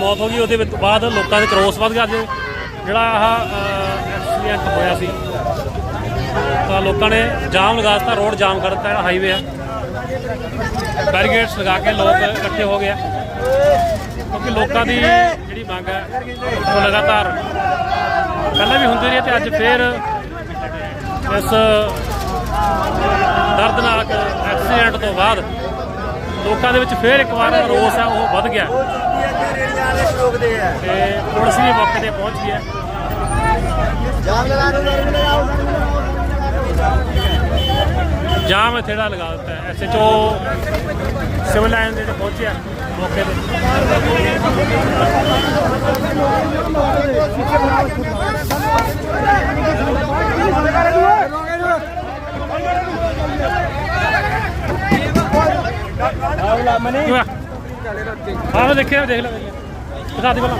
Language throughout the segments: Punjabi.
ਮੌਤ ਹੋ ਗਈ, ਉਹਦੇ ਵਿੱਚ ਬਾਅਦ ਲੋਕਾਂ ਦੇ ਕਰੋਸ ਵੱਧ ਗਿਆ ਅੱਜ ਜਿਹੜਾ ਆਹ ਐਕਸੀਡੈਂਟ ਹੋਇਆ ਸੀ, ਤਾਂ ਲੋਕਾਂ ਨੇ ਜਾਮ ਲਗਾ ਦਿੱਤਾ, ਰੋਡ ਜਾਮ ਕਰ ਦਿੱਤਾ, ਜਿਹੜਾ ਹਾਈਵੇ ਆ। ਬੈਰੀਗੇਡਸ ਲਗਾ ਕੇ ਲੋਕ ਇਕੱਠੇ ਹੋ ਗਏ ਕਿਉਂਕਿ ਲੋਕਾਂ ਦੀ ਜਿਹੜੀ ਮੰਗ ਹੈ, ਉਹ ਲਗਾਤਾਰ ਪਹਿਲਾਂ ਵੀ ਹੁੰਦੀ ਰਹੀ ਹੈ ਤੇ ਅੱਜ ਫੇਰ ਇਸ ਦਰਦਨਾਕ ਐਕਸੀਡੈਂਟ ਤੋਂ ਬਾਅਦ ਲੋਕਾਂ ਦੇ ਵਿੱਚ ਫੇਰ ਇੱਕ ਵਾਰ ਰੋਸ ਹੈ ਉਹ ਵੱਧ ਗਿਆ। ਤੇ ਪੁਲਿਸ ਵੀ ਮੌਕੇ ਤੇ ਪਹੁੰਚ ਗਈ ਹੈ। ਜਾਮ ਇੱਥੇ ਜਿਹੜਾ ਲਗਾ ਦਿੱਤਾ ਹੈ। ਐਸਐਚਓ ਸਿਵਲ ਲਾਈਨ ਦੇ ਤੇ ਪਹੁੰਚਿਆ ਮੌਕੇ ਤੇ। ਕਿਵੇਂ ਆਹ ਮੈਂ ਦੇਖਿਆ ਦੇਖ ਲੈ ਦਿਖਾ ਦੇ ਪਹਿਲਾਂ।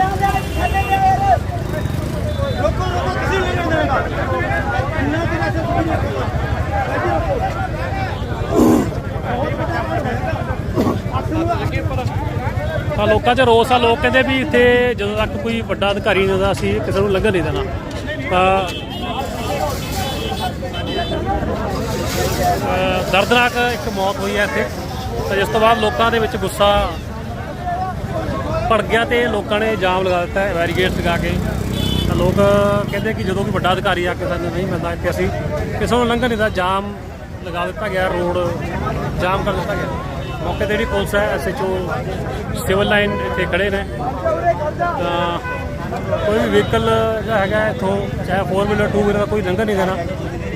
ਤਾਂ ਲੋਕਾਂ 'ਚ ਰੋਸ ਆ ਲੋਕ ਕਹਿੰਦੇ ਵੀ ਇੱਥੇ ਜਦੋਂ ਤੱਕ ਕੋਈ ਵੱਡਾ ਅਧਿਕਾਰੀ ਨਹੀਂ ਹੁੰਦਾ ਅਸੀਂ ਕਿਸੇ ਨੂੰ ਲੰਘਣ ਨਹੀਂ ਦੇਣਾ। ਤਾਂ ਦਰਦਨਾਕ ਇੱਕ ਮੌਤ ਹੋਈ ਹੈ ਇੱਥੇ। ਤਾਂ ਜਿਸ ਤੋਂ ਬਾਅਦ ਲੋਕਾਂ ਦੇ ਵਿੱਚ ਗੁੱਸਾ ਭੜ ਗਿਆ ਤੇ ਲੋਕਾਂ ਨੇ ਜਾਮ ਲਗਾ ਦਿੱਤਾ ਹੈ ਲਗਾ ਕੇ। ਤਾਂ ਲੋਕ ਕਹਿੰਦੇ ਕਿ ਜਦੋਂ ਕੋਈ ਵੱਡਾ ਅਧਿਕਾਰੀ ਆ ਕੇ ਸਾਨੂੰ, ਨਹੀਂ ਮਿਲਦਾ ਕਿ ਅਸੀਂ ਕਿਸੇ ਨੂੰ ਲੰਘਣ ਨਹੀਂ ਦਾ ਜਾਮ ਲਗਾ ਦਿੱਤਾ ਗਿਆ, ਰੋਡ ਜਾਮ ਕਰ ਦਿੱਤਾ ਗਿਆ। ਮੌਕੇ ਤੇ ਜਿਹੜੀ ਪੁਲਿਸ ਹੈ ਐਸਐਚਓ ਸਿਵਲ ਲਾਈਨ ਇੱਥੇ ਖੜੇ ਨੇ। ਤਾਂ ਕੋਈ ਵੀ ਵਹੀਕਲ ਜਿਹੜਾ ਹੈਗਾ ਇੱਥੋਂ, ਚਾਹੇ 4 ਵੀਲਰ 2 ਵੀਲਰ ਕੋਈ ਲੰਘਣ ਨਹੀਂ ਦੇਣਾ।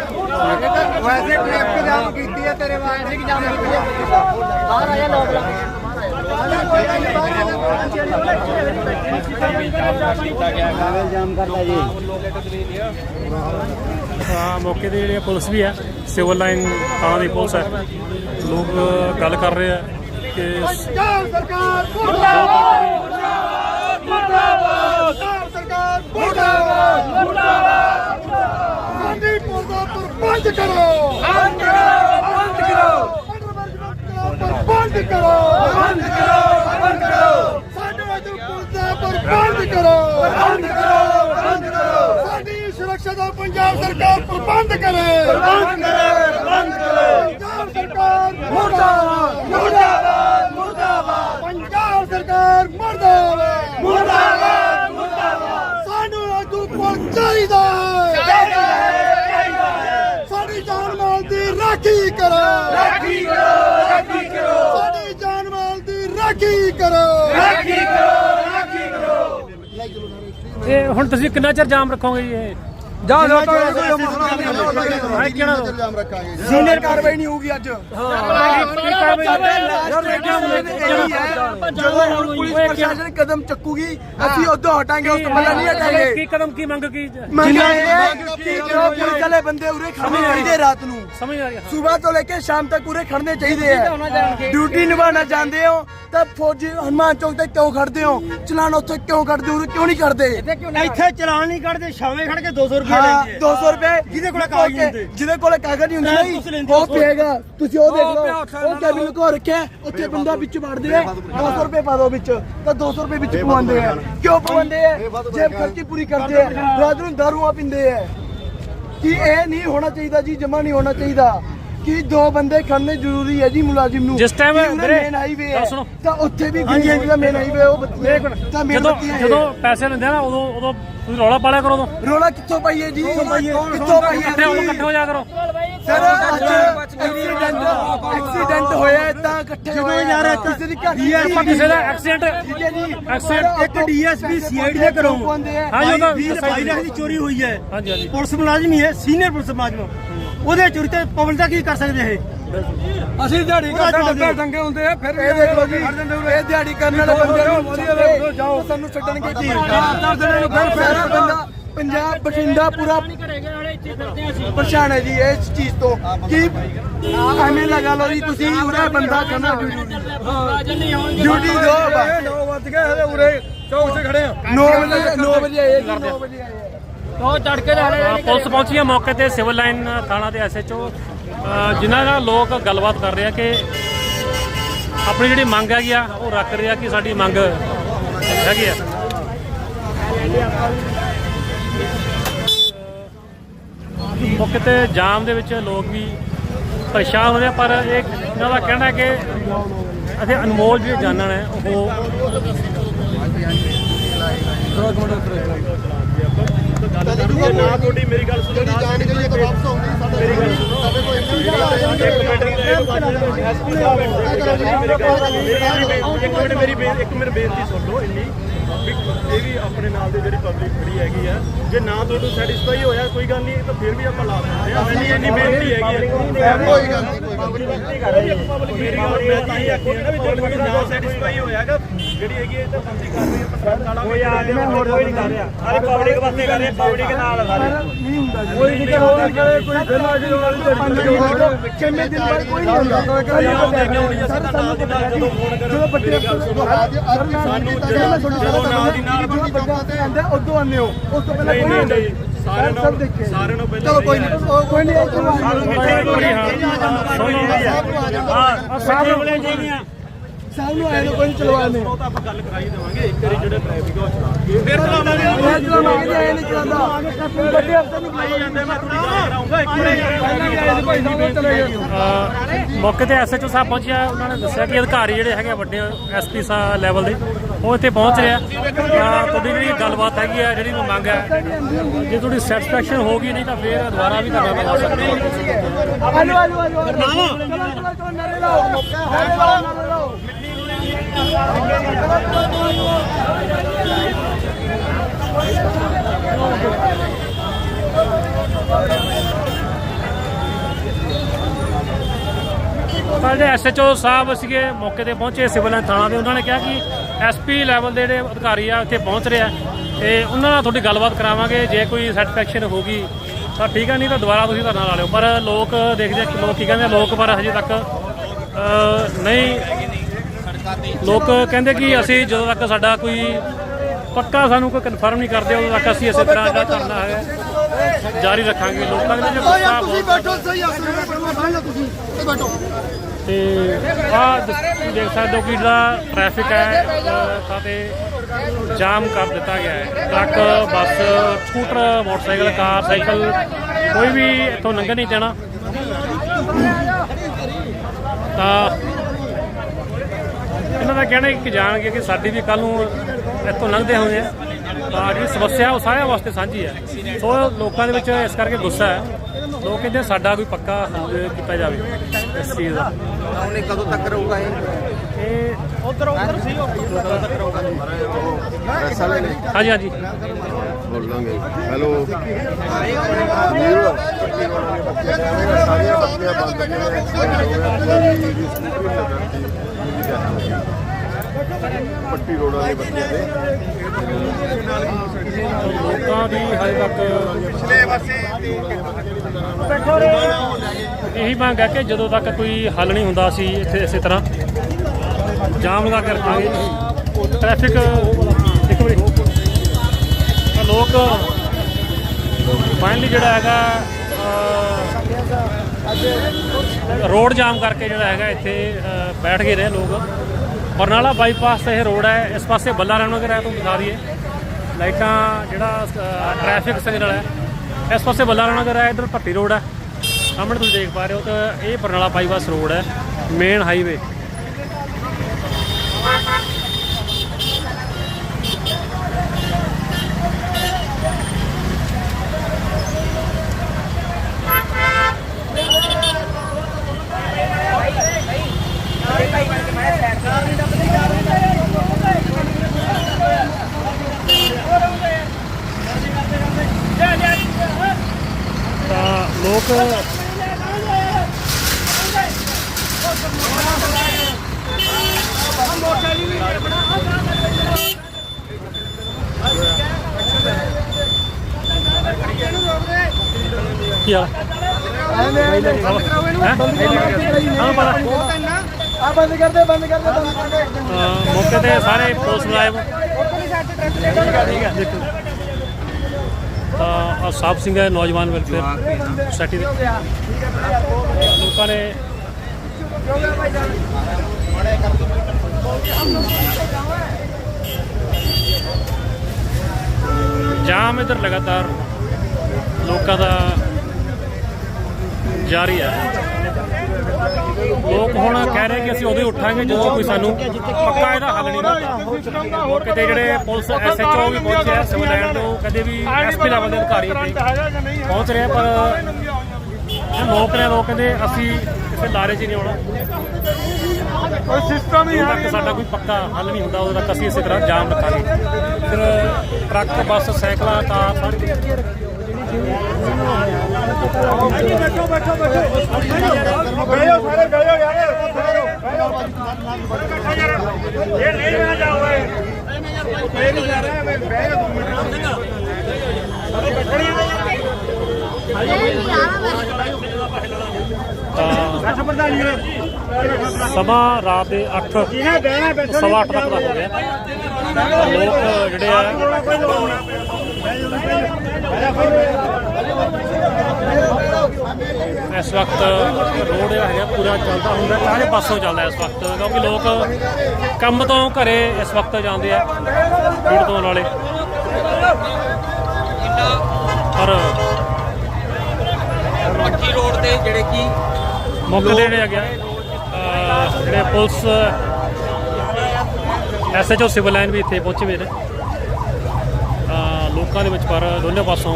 ਵੈਸੇ ਟ੍ਰੈਫਿਕ ਜਾਮ ਕੀਤੀ ਹੈ ਤੇਰੇ ਵਾਸਤੇ ਕਿ ਜਾਮ ਕੀਤੀ ਹੈ ਬਾਹਰ ਆ ਜਾ। ਲੋਕ ਲਾ ਹਾਂ ਮੌਕੇ ਤੇ ਜਿਹੜੀ ਪੁਲਿਸ ਵੀ ਹੈ ਸਿਵਲ ਲਾਈਨ ਥਾਣਾ ਦੀ ਪੁਲਿਸ ਹੈ ਲੋਕ ਗੱਲ ਕਰ ਰਹੇ ਆ ਕਿ ਸਰਕਾਰ ਮੁਰਦਾਬਾਦ ਮੁਰਦਾਬਾਦ ਸਰਕਾਰ ਮੁਰਦਾਬਾਦ ਮੁਰਦਾਬਾਦ ਸਾਡੀ ਪੁਲ ਦਾ ਕਰੋ ਬੰਦ ਕਰੋ ਬੰਦ ਕਰੋ ਬੰਦ ਕਰੋ ਬੰਦ ਕਰੋ ਬੰਦ ਕਰੋ ਸਾਡੇ ਅਜੂ ਪੁਲ ਦਾ ਕਰੋ ਬੰਦ ਕਰੋ ਬੰਦ ਕਰੋ ਸਾਡੀ ਸੁਰੱਖਿਆ ਦਾ ਪੰਜਾਬ ਸਰਕਾਰ ਪ੍ਰਬੰਧ ਕਰੇ। ਪ੍ਰਬੰਧ ਕਰੇ ਬੰਦ ਕਰੋ। ਪੰਜਾਬ ਸਰਕਾਰ ਮੁਰਦਾਬਾਦ ਮੁਰਦਾਬਾਦ ਮੁਰਦਾਬਾਦ। ਪੰਜਾਬ ਸਰਕਾਰ ਮੁਰਦਾਬਾਦ। ਮੁਰਦਾਬਾਦ ਮੁਰਦਾਬਾਦ। ਸਾਨੂੰ ਅਜੂ ਪੁਲ ਚਾਹੀਦਾ ਹੈ। ਸਾਡੀ ਜਾਨ ਮਾਲ ਦੀ ਰਾਖੀ ਕਰੋ। ਰਾਖੀ ਕਰੋ ਰਾਖੀ ਕਰੋ। ਸਾਡੀ ਜਾਨ ਮਾਲ ਦੀ ਰਾਖੀ ਕਰੋ। ਰਾਖੀ ਕਰੋ ਰਾਖੀ ਕਰੋ। ਇਹ ਹੁਣ ਤੁਸੀਂ ਕਿੰਨਾ ਚਿਰ ਜਾਮ ਰੱਖੋਗੇ ਜੀ ਇਹ? ਜਾ ਜਾ ਸੀਨੀਅਰ ਕਾਰਵਾਈ ਨਹੀਂ ਹੋਊਗੀ ਅੱਜ। ਜਦੋਂ ਹੁਣ ਪੁਲਿਸ ਪ੍ਰਸ਼ਾਸਨ ਕਦਮ ਚੱਕੂਗੀ ਅਸੀਂ ਉਦੋਂ ਹਟਾਂਗੇ ਉਸ ਤੋਂ ਪਹਿਲਾਂ ਨਹੀਂ ਹਟਾਂਗੇ। ਕੀ ਕਦਮ ਕੀ ਮੰਗ ਕੀ ਕਿ ਜੋ ਪੁਲਿਸ ਵਾਲੇ ਬੰਦੇ ਉਰੇ ਖੜਨੇ ਚਾਹੀਦੇ ਰਾਤ ਨੂੰ ਸਮਝ ਆ ਹੈ ਸਵੇਰ ਤੋਂ ਲੈ ਕੇ ਸ਼ਾਮ ਤੱਕ ਉਰੇ ਖੜਨੇ ਚਾਹੀਦੇ ਆ ਡਿਊਟੀ ਨਿਭਾਉਣਾ ਚਾਹੁੰਦੇ ਹੋ ਤਾਂ ਫੌਜੀ ਹਨੂਮਾਨ ਚੌਕ ਤੇ ਕਿਉਂ ਖੜਦੇ ਹੋ? ਚਲਾਨ ਉੱਥੇ ਕਿਉਂ ਕੱਢਦੇ ਉਰੇ ਕਿਉਂ ਨਹੀਂ ਕਰਦੇ ਇੱਥੇ ਚਲਾਨ ਨਹੀਂ ਕੱਢਦੇ ਛਾਵੇਂ ਖੜ ਕੇ 200 ਰੁਪਏ ਹਾਂ ਲੈਂਦੇ 200 ਰੁਪਏ। ਜਿਹਦੇ ਕੋਲ ਕਾਗਜ਼ ਨਹੀਂ ਹੁੰਦੇ। ਜਿਹਦੇ ਕੋਲ ਕਾਗਜ਼ ਨਹੀਂ ਹੁੰਦੇ ਤੁਸੀਂ ਨਹੀਂ ਲੈਂਦੇ ਉਹ ਉਸ ਕੋਲ। ਪਏਗਾ ਤੁਸੀਂ ਉਹ ਦੇਖ ਉਹ ਪਿਆ ਲਓ ਉੱਥੇ ਉਹ ਕੈਬਿਨ ਲੁਕੋ ਰੱਖਿਆ ਉੱਥੇ ਬੰਦਾ ਵਿੱਚ ਵੜਦੇ ਆ। 200 ਰੁਪਏ ਪਾ ਦਿਓ ਵਿੱਚ। ਤਾਂ 200 ਰੁਪਏ ਵਿੱਚ ਪਵਾਉਂਦੇ ਆ। ਕਿਉਂ ਪਵਾਉਂਦੇ ਆ? ਜੇਬ ਖਰਚੀ ਪੂਰੀ ਕਰਦੇ ਆ। ਰਾਤ ਨੂੰ ਦਾਰੂਆਂ ਪੀਂਦੇ ਆ। ਕਿ ਇਹ ਨਹੀਂ ਹੋਣਾ ਚਾਹੀਦਾ ਜੀ ਜਮਾ ਨਹੀਂ ਹੋਣਾ ਚਾਹੀਦਾ। ਕਿ ਦੋ ਬੰਦੇ ਖੜਨੇ ਜ਼ਰੂਰੀ ਹੈ ਜੀ ਮੁਲਾਜ਼ਮ ਨੂੰ। ਜਿਸ time ਵੀਰੇ, ਮੇਨ ਹਾਈਵੇ ਗੱਲ ਹੈ ਸੁਣੋ। ਤਾਂ ਉੱਥੇ ਵੀ ਗ੍ਰੀਨ ਦਾ ਮੇਨ ਹਾਈਵੇ ਉਹ ਬੱਤੀ ਤਾਂ ਮੇਨ ਜਦੋਂ ਹੈ ਜਦੋਂ ਪੈਸੇ ਲੈਂਦੇ ਆ ਨਾ ਉਦੋਂ ਉਦੋਂ ਤੁਸੀਂ ਰੌਲਾ ਪਾਲਿਆ ਕਰੋ ਉਦੋਂ। ਰੋਲਾ ਕਿੱਥੋਂ ਪਾਈਏ ਜੀ? ਕਿੱਥੋਂ ਪਾਈਏ ਇਕੱਠੇ ਹੋ ਜੀ? ਇਕੱਠੇ ਹੋ ਜਾ ਕਰੋ। ਸਰ ਐਕਸੀਡੈਂਟ ਐਕਸੀਡੈਂਟ ਹੋਇਆ ਹੈ ਤਾਂ ਇਕੱਠੇ ਜਦੋਂ ਯਾਰ। ਇੱਕ ਕਿਸੇ ਦੀ ਘਰ ਦੀ DSP ਆਪਾਂ ਕਿਸੇ ਦਾ ਐਕਸੀਡੈਂਟ ਠੀਕ ਹੈ ਜੀ? ਐਕਸੀਡੈਂਟ ਇੱਕ ਡੀਐਸਪੀ ਸੀਆਈਡੀ ਦੇ ਘਰੋਂ ਆ। ਹਾਂਜੀ, ਉਹਦਾ 20 22 ਲੱਖ ਦੀ ਚੋਰੀ ਹੋਈ ਹੈ। ਹਾਂਜੀ ਹਾਂਜੀ। ਪੁਲਿਸ ਮੁਲਾਜ਼ਮ ਹੀ ਹੈ ਸੀਨੀਅਰ ਪੁਲਿਸ ਮੁਲਾਜ਼ਮ। ਉਹਦੇ ਚੋਰੀ ਤੇ ਪਬਲਿਕ ਦਾ ਕੀ ਕਰ ਸਕਦੇ ਇਹ? ਅਸੀਂ ਦਿਹਾੜੀ ਕਰਦੇ ਡੱਬੇ ਟੰਗੇ ਹੁੰਦੇ ਆ ਫਿਰ ਇਹ ਦੇਖ ਲਓ ਜੀ ਇਹ ਦਿਹਾੜੀ ਕਰਨ ਵਾਲੇ ਬੰਦੇ ਨੂੰ ਵਧੀਆ ਜਾਓ। ਸਾਨੂੰ ਛੱਡਣਗੇ ਜੀ ਦਸ ਦਿਨਾਂ ਨੂੰ ਫਿਰ ਫਿਰ ਬੰਦਾ ਪੰਜਾਬ ਬਠਿੰਡਾ ਪੂਰਾ ਪਰੇਸ਼ਾਨ ਹੈ ਜੀ ਇਸ ਚੀਜ਼ ਤੋਂ। ਕੀ ਐਵੇਂ ਲਗਾ ਲਓ ਜੀ ਤੁਸੀਂ ਉਰੇ ਬੰਦਾ ਕਹਿੰਦਾ ਡਿਊਟੀ ਦੋ 9 ਵਜ ਉਰੇ ਚੌਕ 'ਤੇ ਖੜੇ ਆ। 9 ਵਜੇ 9 ਵਜੇ ਆਏ ਜੀ 9 ਵਜੇ ਆਏ। ਅ, ਪੁਲਿਸ ਪਹੁੰਚੀ ਹੈ ਮੌਕੇ ਤੇ ਸਿਵਲ ਲਾਈਨ ਥਾਣਾ ਦੇ ਐਸਐਚਓ। ਜਿਨ੍ਹਾਂ ਨਾਲ ਲੋਕ ਗੱਲਬਾਤ ਕਰ ਰਹੇ ਆ ਕਿ ਆਪਣੀ ਜਿਹੜੀ ਮੰਗ ਹੈਗੀ ਆ ਉਹ ਰੱਖ ਰਹੇ ਆ ਕਿ ਸਾਡੀ ਮੰਗ ਹੈਗੀ ਆ। ਮੌਕੇ ਤੇ ਜਾਮ ਦੇ ਵਿੱਚ ਲੋਕ ਵੀ ਪਰੇਸ਼ਾਨ ਹੋ ਰਹੇ ਆ, ਪਰ ਇਹ ਇਹਨਾਂ ਦਾ ਕਹਿਣਾ ਹੈ ਕਿ ਅਸੀਂ ਅਨਮੋਲ ਜਿਹੜੇ ਜਾਣਨ ਹੈ ਉਹ ਨਾ ਤੁਹਾਡੀ ਮੇਰੀ ਗੱਲ ਸੁਣੋ ਨਾ ਜਾਣ ਗਈ ਤਾਂ ਵਾਪਸ ਆਉਂਦੀ ਸਾਡੇ ਮੇਰੀ ਗੱਲ ਸੁਣੋ। ਸਾਡੇ ਕੋਲ ਇੰਨੀ ਇੱਕ ਮਿੰਟ ਮੇਰੀ ਬੇ- ਇੱਕ ਮਿੰਟ ਬੇਨਤੀ ਸੁਣ ਲਓ ਇੰਨੀ। ਵੀ ਇਹ ਵੀ ਆਪਣੇ ਨਾਲ ਦੇ ਜਿਹੜੀ ਪਬਲਿਕ ਖੜੀ ਹੈਗੀ ਆ ਜੇ ਨਾ ਤੁਹਾਨੂੰ ਸੈਟੀਸਫਾਈ ਹੋਇਆ ਕੋਈ ਗੱਲ ਨਹੀਂ ਤਾਂ ਫਿਰ ਵੀ ਆਪਾਂ ਲਾ ਸਕਦੇ ਆ ਇੰਨੀ ਇੰਨੀ ਬੇਨਤੀ ਹੈਗੀ ਆ। ਕੋਈ ਗੱਲ ਨਹੀਂ। ਕੋਈ ਨਹੀਂ ਮੇਰੀ ਗੱਲ ਮੈਂ ਤਾਂ ਹੀ। ਆਖੀ ਹੈ। ਨਾ ਵੀ ਤੁਹਾਨੂੰ ਨਾ ਸੈਟੀਸਫਾਈ ਹੋਇਆਗਾ ਜਿਹੜੀ ਹੈਗੀ ਇਹ ਤਾਂ ਬੰਦੀ ਕਰ ਰਹੀ ਹੈ ਪਸੰਦ ਵਾਲਾ ਕੋਈ ਆ ਮੈਂ ਹੋਰ ਕੋਈ ਨਹੀਂ ਕਰ ਰਿਹਾ। ਅਰੇ ਪਬਲਿਕ ਵਾਸਤੇ ਕਰ ਰਹੇ ਪਬਲਿਕ ਨਾਲ ਨਹੀਂ ਹੁੰਦਾ ਜੀ। ਕੋਈ ਨਹੀਂ ਹੋਰ ਕਰੇ ਕੋਈ ਦਿਨ ਆ ਜੀ ਵਾਲੀ ਕਿੰਨੇ ਦਿਨ ਬਾਅਦ ਕੋਈ ਨਹੀਂ ਹੁੰਦਾ। ਜਦੋਂ ਬੱਚੇ ਸਾਨੂੰ ਨਾਲ ਦੀ ਨਾਲ ਬੱਚਾ ਤੇ ਆਂਦਾ ਉਦੋਂ ਆਉਂਦੇ ਹੋ। ਉਸ ਤੋਂ ਪਹਿਲਾਂ ਕੋਈ ਨਹੀਂ। ਨਹੀਂ ਸਾਰਿਆਂ ਨੂੰ ਸਾਰਿਆਂ ਨੂੰ ਪਹਿਲਾਂ ਚਲੋ ਕੋਈ ਨਹੀਂ ਕੋਈ ਨਹੀਂ ਇੱਕ ਵਾਰ ਸਾਹਿਬ ਨੂੰ ਆਏ ਤਾਂ ਕੋਈ ਨਹੀਂ ਚਲਵਾਣੇ ਉਹ ਤਾਂ ਆਪਾਂ ਗੱਲ ਕਰਾਈ ਦੇਵਾਂਗੇ ਇੱਕ ਵਾਰੀ ਜਿਹੜੇ ਟ੍ਰੈਫਿਕ ਉਹ ਚਲਾਵਾਂਗੇ ਫਿਰ ਚਲਾਵਾਂਗੇ ਮੈਂ ਚਲਾਵਾਂਗੇ ਆਏ ਨਹੀਂ ਚਲਾਉਂਦਾ ਵੱਡੇ ਅਫਸਰ ਨੂੰ ਆਈ ਜਾਂਦੇ ਮੈਂ ਥੋੜੀ ਗੱਲ ਕਰਾਉਂਗਾ ਇੱਕ ਵਾਰੀ ਪਹਿਲਾਂ ਵੀ ਆਏ ਸੀ ਭਾਈ ਸਾਹਿਬ ਚਲੇ ਗਏ। ਅ, ਮੌਕੇ ਤੇ ਐਸਐਚਓ ਸਾਹਿਬ ਪਹੁੰਚਿਆ ਉਹਨਾਂ ਨੇ ਦੱਸਿਆ ਕਿ ਅਧਿਕਾਰੀ ਜਿਹੜੇ ਹੈਗੇ ਆ ਵੱਡੇ ਐਸਪੀ ਸਾ ਲੈਵਲ ਦੇ ਉਹ ਇੱਥੇ ਪਹੁੰਚ ਰਿਹਾ। ਆ ਤਾਂ ਤੁਹਾਡੀ ਜਿਹੜੀ ਗੱਲਬਾਤ ਹੈਗੀ ਹੈ ਜਿਹੜੀ ਮੰਗ ਹੈ, ਜੇ ਤੁਹਾਡੀ ਸੈਟੀਸਫੈਕਸ਼ਨ ਗਈ ਨਹੀਂ ਤਾਂ ਫਿਰ ਦੁਬਾਰਾ ਵੀ ਧਰਨਾ ਲਗਾ ਸਕਦੇ ਹੋ। ਆਲੋ ਆਲੋ ਆਲੋ ਚਲੋ ਨਰੇ ਲਾਓ ਨਰੇ ਲਾਓ ਨਰੇ ਲਾਓ ਤਾਂ ਜਿਹੜੇ ਐਸਐਚਓ ਸਾਹਿਬ ਸੀਗੇ, ਮੌਕੇ ਤੇ ਪਹੁੰਚੇ ਸਿਵਲ ਲਾਈਨ ਥਾਣਾ ਦੇ। ਉਹਨਾਂ ਨੇ ਕਿਹਾ ਕਿ ਐਸਪੀ ਲੈਵਲ ਦੇ ਜਿਹੜੇ ਅਧਿਕਾਰੀ ਆ, ਇੱਥੇ ਪਹੁੰਚ ਰਿਹਾ ਆ ਤੇ ਉਹਨਾਂ ਨਾਲ ਤੁਹਾਡੀ ਗੱਲਬਾਤ ਕਰਾਵਾਂਗੇ। ਜੇ ਕੋਈ ਸੈਟੀਸਫੈਕਸ਼ਨ ਹੋਗੀ ਤਾਂ ਠੀਕ ਆ, ਨਹੀਂ ਤਾਂ ਦੁਬਾਰਾ ਤੁਸੀਂ ਧਰਨਾ ਲਾ ਲਿਓ। ਪਰ ਲੋਕ ਦੇਖਦੇ ਆ ਕਿ ਲੋਕ ਕੀ ਕਹਿੰਦੇ ਲੋਕ ਪਰ ਹਜੇ ਤੱਕ ਨਹੀਂ। ਲੋਕ ਕਹਿੰਦੇ ਕਿ ਅਸੀਂ ਜਦੋਂ ਤੱਕ ਸਾਡਾ ਕੋਈ ਪੱਕਾ ਸਾਨੂੰ ਕੋਈ ਕਨਫਰਮ ਨਹੀਂ ਕਰਦੇ, ਉਦੋਂ ਤੱਕ ਅਸੀਂ ਇਸੇ ਤਰ੍ਹਾਂ ਦਾ ਧਰਨਾ ਹੈ। ਜਾਰੀ ਰੱਖਾਂਗੇ ਲੋਕਾਂ ਦੇ ਗੁੱਸਾ ਤੁਸੀਂ ਬਹੁਤ ਬੈਠੋ ਸਹੀ ਵਿੱਚ ਬੈਠੋ ਤੁਸੀਂ ਤੇ ਬੈਠੋ। ਤੇ ਦ- ਦੇਖ ਸਕਦੇ ਹੋ ਕਿ ਜਿਹੜਾ ਟ੍ਰੈਫਿਕ ਹੈ ਅਹ, ਤਾਂ ਤੇ ਜਾਮ ਕਰ ਦਿੱਤਾ ਗਿਆ ਹੈ। Truck bus scooter motorcycle car cycle ਕੋਈ ਵੀ ਇੱਥੋਂ ਲੰਘਣ ਨਹੀਂ ਦੇਣਾ। ਤਾਂ ਇਹਨਾਂ ਦਾ ਕਹਿਣਾ ਹੈ ਕਿ ਜਾਣਗੇ ਕਿ ਸਾਡੀ ਵੀ ਕੱਲ ਨੂੰ ਇੱਥੋਂ ਲੰਘਦੇ ਹੋਏ ਆ। ਤਾਂ ਜਿਹੜੀ ਸਮੱਸਿਆ ਉਹ ਸਾਰਿਆਂ ਵਾਸਤੇ ਸਾਂਝੀ ਹੈ। ਸੋ ਲੋਕਾਂ ਦੇ ਵਿੱਚ ਇਸ ਕਰਕੇ ਗੁੱਸਾ ਹੈ। ਲੋਕ ਕਹਿੰਦੇ ਸਾਡਾ ਕੋਈ ਪੱਕਾ ਹੱਲ ਕੀਤਾ ਜਾਵੇ ਇਸ ਚੀਜ਼ ਦਾ। ਉਹਨੇ ਕਦੋਂ ਤੱਕ ਰਹੂਗਾ ਇਹ? ਇਹ ਉਧਰ ਉਧਰ ਸੀ ਕਦੋਂ ਤੱਕ ਰਹੂਗਾ? ਹਾਂਜੀ ਹਾਂਜੀ। ਬੋਲ ਲਾਂਗੇ ਹੈਲੋ। ਸਾਰੀਆਂ ਬੱਤੀਆਂ ਬੰਦ ਪੱਟੀ ਰੋਡ ਵਾਲੀ ਬੱਤੀਆਂ ਦੇ। ਲੋਕਾਂ ਦੀ ਹਜੇ ਤੱਕ ਪਿਛਲੇ ਪਾਸੇ ਇਹੀ ਮੰਗ ਹੈ ਕਿ ਜਦੋਂ ਤੱਕ ਕੋਈ ਹੱਲ ਨਹੀਂ ਹੁੰਦਾ ਸੀ ਇੱਥੇ ਇਸੇ ਤਰ੍ਹਾਂ ਜਾਮ ਲਗਾ ਕੇ ਰੱਖਾਂਗੇ। ਟ੍ਰੈਫਿਕ ਇੱਕ ਵਾਰੀ। ਲੋਕ ਫਾਈਨਲੀ ਜਿਹੜਾ ਹੈਗਾ ਰੋਡ ਜਾਮ ਕਰਕੇ ਜਿਹੜਾ ਹੈਗਾ ਇੱਥੇ ਬੈਠ ਗਏ ਰਹੇ ਲੋਕ। ਬਰਨਾਲਾ ਬਾਈਪਾਸ ਤੇ ਇਹ ਰੋਡ ਹੈ, ਇਸ ਪਾਸੇ ਬੱਲਾ ਰਾਮ ਨਗਰ ਹੈ ਤੁਹਾਨੂੰ ਦਿਖਾ ਦਈਏ। ਲਾਈਟਾਂ ਜਿਹੜਾ ਟ੍ਰੈਫਿਕ ਸਿਗਨਲ ਹੈ, ਇਸ ਪਾਸੇ ਬੱਲਾ ਰਾਮ ਨਗਰ ਹੈ ਇਧਰ ਭੱਟੀ ਰੋਡ ਹੈ। ਸਾਹਮਣੇ ਤੁਸੀਂ ਦੇਖ ਪਾ ਰਹੇ ਹੋ ਤਾਂ ਇਹ ਬਰਨਾਲਾ ਬਾਈਪਾਸ ਰੋਡ ਹੈ ਮੇਨ ਹਾਈਵੇ ਲੋਕ ਕੀ ਹਾਲ? ਹੈ? ਹਾਂ ਪਤਾ ਆ ਬੰਦ ਕਰਦੇ ਬੰਦ ਕਰਦੇ ਬੰਦ ਕਰਦੇ ਅਹ ਮੌਕੇ ਤੇ ਸਾਰੇ ਪੁਲਿਸ ਮੁਲਾਜ਼ਮ ਤਾਂ ਆਹ ਸਾਹਿਬ ਸਿੰਘ ਹੈ ਨੌਜਵਾਨ ਵੈਲਫੇਅਰ ਸੋਸਾਇਟੀ ਦੇ ਲੋਕਾਂ ਨੇ ਜਾਮ ਇਧਰ ਲਗਾਤਾਰ ਲੋਕਾਂ ਦਾ ਜਾਰੀ ਹੈ। ਲੋਕ ਹੁਣ ਕਹਿ ਰਹੇ ਕਿ ਅਸੀਂ ਉਦੋਂ ਹੀ ਉੱਠਾਂਗੇ ਜਦੋਂ ਕੋਈ ਸਾਨੂੰ ਪੱਕਾ ਇਹਦਾ ਹੱਲ ਨਹੀਂ ਮਿਲਦਾ। ਕਿਤੇ ਜਿਹੜੇ ਪੁਲਿਸ ਐਸਐਚਓ ਵੀ ਪਹੁੰਚੇ ਆ ਸਿਵਲ ਲਾਈਨ ਤੋਂ ਕਦੇ ਵੀ ਐਸਪੀ ਲੈਵਲ ਦੇ ਅਧਿਕਾਰੀ ਇੱਥੇ ਪਹੁੰਚ ਰਹੇ ਪਰ ਲੋਕ ਨੇ ਲੋਕ ਕਹਿੰਦੇ ਅਸੀਂ ਕਿਸੇ ਲਾਰੇ 'ਚ ਨਹੀਂ ਆਉਣਾ। ਕੋਈ ਸਿਸਟਮ ਹੀ ਤੱਕ ਸਾਡਾ ਕੋਈ ਪੱਕਾ ਹੱਲ ਨਹੀਂ ਹੁੰਦਾ ਉਦੋਂ ਤੱਕ ਅਸੀਂ ਇਸੇ ਤਰ੍ਹਾਂ ਜਾਮ ਰੱਖਾਂਗੇ। ਫਿਰ ਟਰੱਕ ਬੱਸ ਸਾਈਕਲਾਂ ਕਾਰ ਸਾਰੇ ਬੈਠੋ ਬੈਠੋ ਬੈਠੋ ਬੈਠੋ ਸਾਰੇ ਬੈਠੋ ਯਾਰ ਬੈਠੋ ਇਹ ਨਹੀਂ ਮੈਂ ਜਾਊਗਾ ਇਹ ਨਹੀਂ ਜਾ ਰਿਹਾ ਮੈਂ ਬੈਠ ਤਾਂ ਸਮਾਂ ਰਾਤ ਦੇ 8 ਸਵਾ ਅੱਠ ਤੱਕ ਦਾ ਹੋ ਗਿਆ। ਲੋਕ ਜਿਹੜੇ ਆ ਇਸ ਵਕਤ ਰੋਡ ਜਿਹੜਾ ਹੈਗਾ ਪੂਰਾ ਚੱਲਦਾ ਹੁੰਦਾ ਸਾਰੇ ਪਾਸੋਂ ਚੱਲਦਾ ਇਸ ਵਕਤ ਕਿਉਂਕਿ ਲੋਕ ਕੰਮ ਤੋਂ ਘਰੇ ਇਸ ਵਕਤ ਜਾਂਦੇ ਆ ਭੀੜ ਤੋਂ ਨਾਲੇ ਪਰ ਪੱਕੀ ਰੋਡ ਤੇ ਜਿਹੜੇ ਕੀ ਮੌਕੇ ਤੇ ਜਿਹੜੇ ਹੈਗੇ ਜਿਹੜੇ ਪੁਲਿਸ ਐਸਐਚਓ ਸਿਵਲ ਲਾਈਨ ਵੀ ਇੱਥੇ ਪਹੁੰਚੇ ਹੋਏ ਨੇ। ਲੋਕਾਂ ਦੇ ਵਿੱਚ ਪਰ ਦੋਨੇ ਪਾਸੋਂ